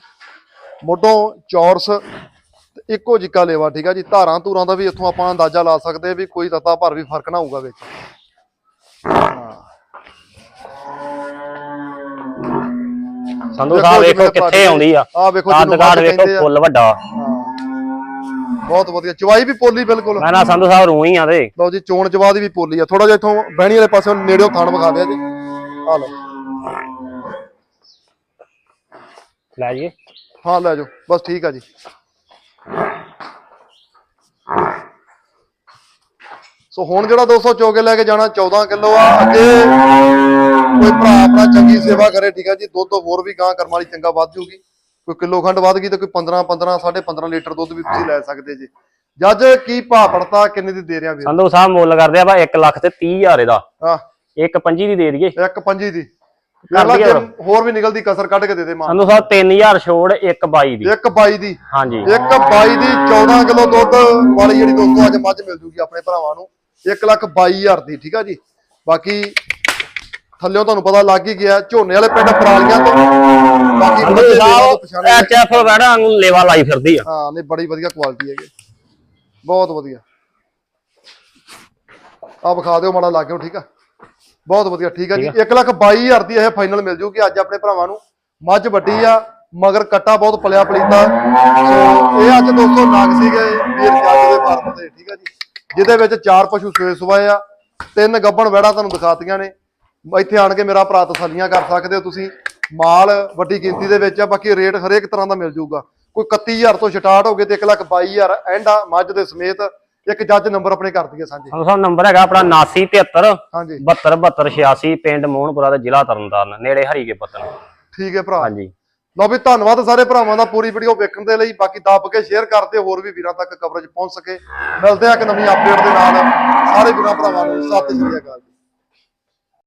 ਮੋਢੋਂ ਚੌਰਸ ਤੇ ਇੱਕੋ ਜਿੱਕਾ ਲੇਵਾ ਠੀਕ ਆ ਜੀ? ਧਾਰਾਂ ਧੂਰਾਂ ਦਾ ਵੀ ਇੱਥੋਂ ਆਪਾਂ ਅੰਦਾਜ਼ਾ ਲਾ ਸਕਦੇ ਵੀ ਕੋਈ ਤੱਤਾ ਭਰ ਵੀ ਫ਼ਰਕ ਨਾ ਹੋਊਗਾ ਵਿੱਚ। ਹਾਂ। ਸੰਧੂ ਸਾਹਿਬ ਵੇਖੋ ਕਿੱਥੇ ਆਉਂਦੀ ਆ। ਆਹ ਵੇਖੋ ਕੱਦ ਮੱਝ ਵੇਖੋ ਆ। ਫੁੱਲ ਵੱਡਾ। ਹਾਂ ਬਹੁਤ ਵਧੀਆ। ਚਵਾਈ ਵੀ ਪੋਲੀ ਬਿਲਕੁਲ। ਮੈਂ ਨਾ ਸੰਧੂ ਸਾਹਿਬ ਰੂਹ ਆ ਤੇ। ਲਓ ਜੀ ਚੋਣ ਜਵਾਦ ਵੀ ਪੋਲੀ ਆ। ਥੋੜਾ ਜਿਹਾ ਇੱਥੋਂ ਬਹਿਣੀ ਵਾਲੇ ਪਾਸੇ ਨੇੜਿਓਂ ਥਣ ਵਿਖਾ ਦਿਆ ਜੀ। ਆ ਲਓ। ਲੈ ਜੀ ਹਾਂ ਲੈ ਜਾਓ। ਬਸ ਠੀਕ ਆ ਜੀ। ਸੋ ਹੁਣ ਜਿਹੜਾ 200 ਚੋਕੇ ਲੈ ਕੇ ਜਾਣਾ 14 ਕਿਲੋ ਆ। ਅੱਗੇ ਕੋਈ ਭਰਾ ਆਪਣਾ ਚੰਗੀ ਸੇਵਾ ਕਰੇ ਠੀਕ ਆ ਜੀ। ਦੁੱਧ ਹੋਰ ਵੀ ਗਾਂ ਕਰਮ ਵਾਲੀ ਚੰਗਾ ਵੱਧ ਜੂਗੀ। ਕੋਈ ਕਿਲੋ ਖੰਡ ਵੱਧ ਗਈ ਤੇ ਕੋਈ 15 15 15.5 ਲੀਟਰ ਦੁੱਧ ਵੀ ਤੁਸੀਂ ਲੈ ਸਕਦੇ ਜੀ। ਜੱਜ ਕੀ ਭਾਅ ਪੜਤਾ ਕਿੰਨੇ ਦੀ ਦੇ ਰਿਆ ਵੀਰ? ਸੰਧੂ ਸਾਹਿਬ ਮੁੱਲ ਕਰਦੇ ਆ ਬਾ 1 ਲੱਖ ਤੇ 30 ਹਜ਼ਾਰ ਇਹਦਾ। ਆ ਇੱਕ ਪੰਜੀ ਦੀ ਦੇ ਦਈਏ। ਇੱਕ ਪੰਜੀ ਦੀ। ਹੋਰ ਵੀ ਨਿਕਲਦੀ ਕਸਰ ਕੱਢ ਕੇ ਦੇ ਦੇ ਮਾਂ। ਸੰਧੂ ਸਾਹਿਬ 3000 ਛੋੜ ਇੱਕ ਬਾਈ ਦੀ। ਇੱਕ ਬਾਈ ਦੀ। ਹਾਂਜੀ। ਇੱਕ ਬਾਈ ਦੀ 14 ਕਿਲੋ ਦੁੱਧ ਵਾਲੀ ਜਿਹੜੀ ਦੋਸਤੋ ਅੱਜ ਮੱਝ ਮਿਲ ਜੂਗੀ ਆਪਣੇ ਭਰਾਵਾਂ ਨੂੰ। 1 ਲੱਖ 22000 ਦੀ ਠੀਕ ਆ ਜੀ। ਬਾਕੀ ਥੱਲਿਓਂ ਤੁਹਾਨੂੰ ਪਤਾ ਲੱਗ ਹੀ ਗਿਆ ਝੋਨੇ ਵਾਲੇ ਪਿੰਡ ਪਰਾਲੀਆਂ ਤੋਂ। ਬਾਕੀ ਦੇਵਾਂ ਤੋਂ ਪਛਾਣੇ ਐਚਐਫ ਵੜਾ ਨੂੰ ਲੇਵਾ ਲਾਈ ਫਿਰਦੀ ਆ। ਹਾਂ ਨਹੀਂ ਬੜੀ ਵਧੀਆ ਕੁਆਲਿਟੀ ਹੈਗੀ। ਬਹੁਤ ਵਧੀਆ। ਆ ਵਿਖਾ ਦਿਓ ਮਾੜਾ ਲੱਗਿਓ ਠੀਕ ਆ? ਬਹੁਤ ਵਧੀਆ ਠੀਕ ਆ ਜੀ। 1 ਲੱਖ 22000 ਦੀ ਇਹ ਫਾਈਨਲ ਮਿਲ ਜੂਗੀ ਅੱਜ ਆਪਣੇ ਭਰਾਵਾਂ ਨੂੰ। ਮੱਝ ਵੱਡੀ ਆ ਮਗਰ ਕੱਟਾ ਬਹੁਤ ਪਲਿਆ ਪਲੀਤਾ। ਸੋ ਇਹ ਅੱਜ ਦੋਸਤੋ ਨਾਗ ਸੀਗੇ ਵੀਰ ਜੱਜ ਦੇ ਫਾਰਮ ਤੇ ਠੀਕ ਆ ਜੀ। ਜਿਹਦੇ ਵਿੱਚ ਚਾਰ ਪਸ਼ੂ ਸੋਏ ਸੁਆਏ ਆ। ਤਿੰਨ ਗੱਬਣ ਵੜਾ ਤੁਹਾਨੂੰ ਦਿਖਾਤੀਆਂ ਨੇ। ਇੱਥੇ ਆਣ ਕੇ ਮੇਰਾ ਭਰਾ ਤਸੱਲੀਆਂ ਕਰ ਸਕਦੇ ਹੋ ਤੁਸੀਂ। ਮਾਲ ਵੱਡੀ ਗਿਣਤੀ ਦੇ ਵਿੱਚ ਆ ਬਾਕੀ ਰੇਟ ਹਰੇਕ ਤਰ੍ਹਾਂ ਦਾ ਮਿਲ ਜਾਊਗਾ। ਕੋਈ 31000 ਤੋਂ ਸਟਾਰਟ ਹੋ ਗਏ ਤੇ 122000 ਐਂਡ ਆ ਮੱਝ ਦੇ ਸਮੇਤ ਇੱਕ ਜੱਜ ਨੰਬਰ ਆਪਣੇ ਕਰ ਦਈਏ ਸਾਂਝੇ। ਸੰਧੂ ਸਾਹਿਬ ਨੰਬਰ ਹੈਗਾ ਆਪਣਾ 7973 ਹਾਂਜੀ। 727286 ਪਿੰਡ ਮੋਹਨਪੁਰਾ ਦਾ ਜ਼ਿਲ੍ਹਾ ਤਰਨਤਾਰਨ ਨੇੜੇ ਹਰੀਕੇ ਪੱਤਨ ਠੀਕ ਹੈ ਭਰਾ। ਹਾਂਜੀ। ਲਓ ਵੀ ਧੰਨਵਾਦ ਸਾਰੇ ਭਰਾਵਾਂ ਦਾ ਪੂਰੀ ਵੀਡੀਓ ਵੇਖਣ ਦੇ ਲਈ। ਬਾਕੀ ਦੱਬ ਕੇ ਸ਼ੇਅਰ ਕਰਦੇ ਹੋਰ ਵੀ ਵੀਰਾਂ ਤੱਕ ਕਵਰੇਜ ਪਹੁੰਚ ਸਕੇ। ਮਿਲਦੇ ਆ ਇੱਕ ਨਵੀਂ ਅਪਡੇਟ ਦੇ ਨਾਲ। ਸਾਰੇ ਵੀਰਾਂ ਭਰਾਵਾਂ ਨੂੰ ਸਤਿ ਸ਼੍ਰੀ ਅਕਾਲ।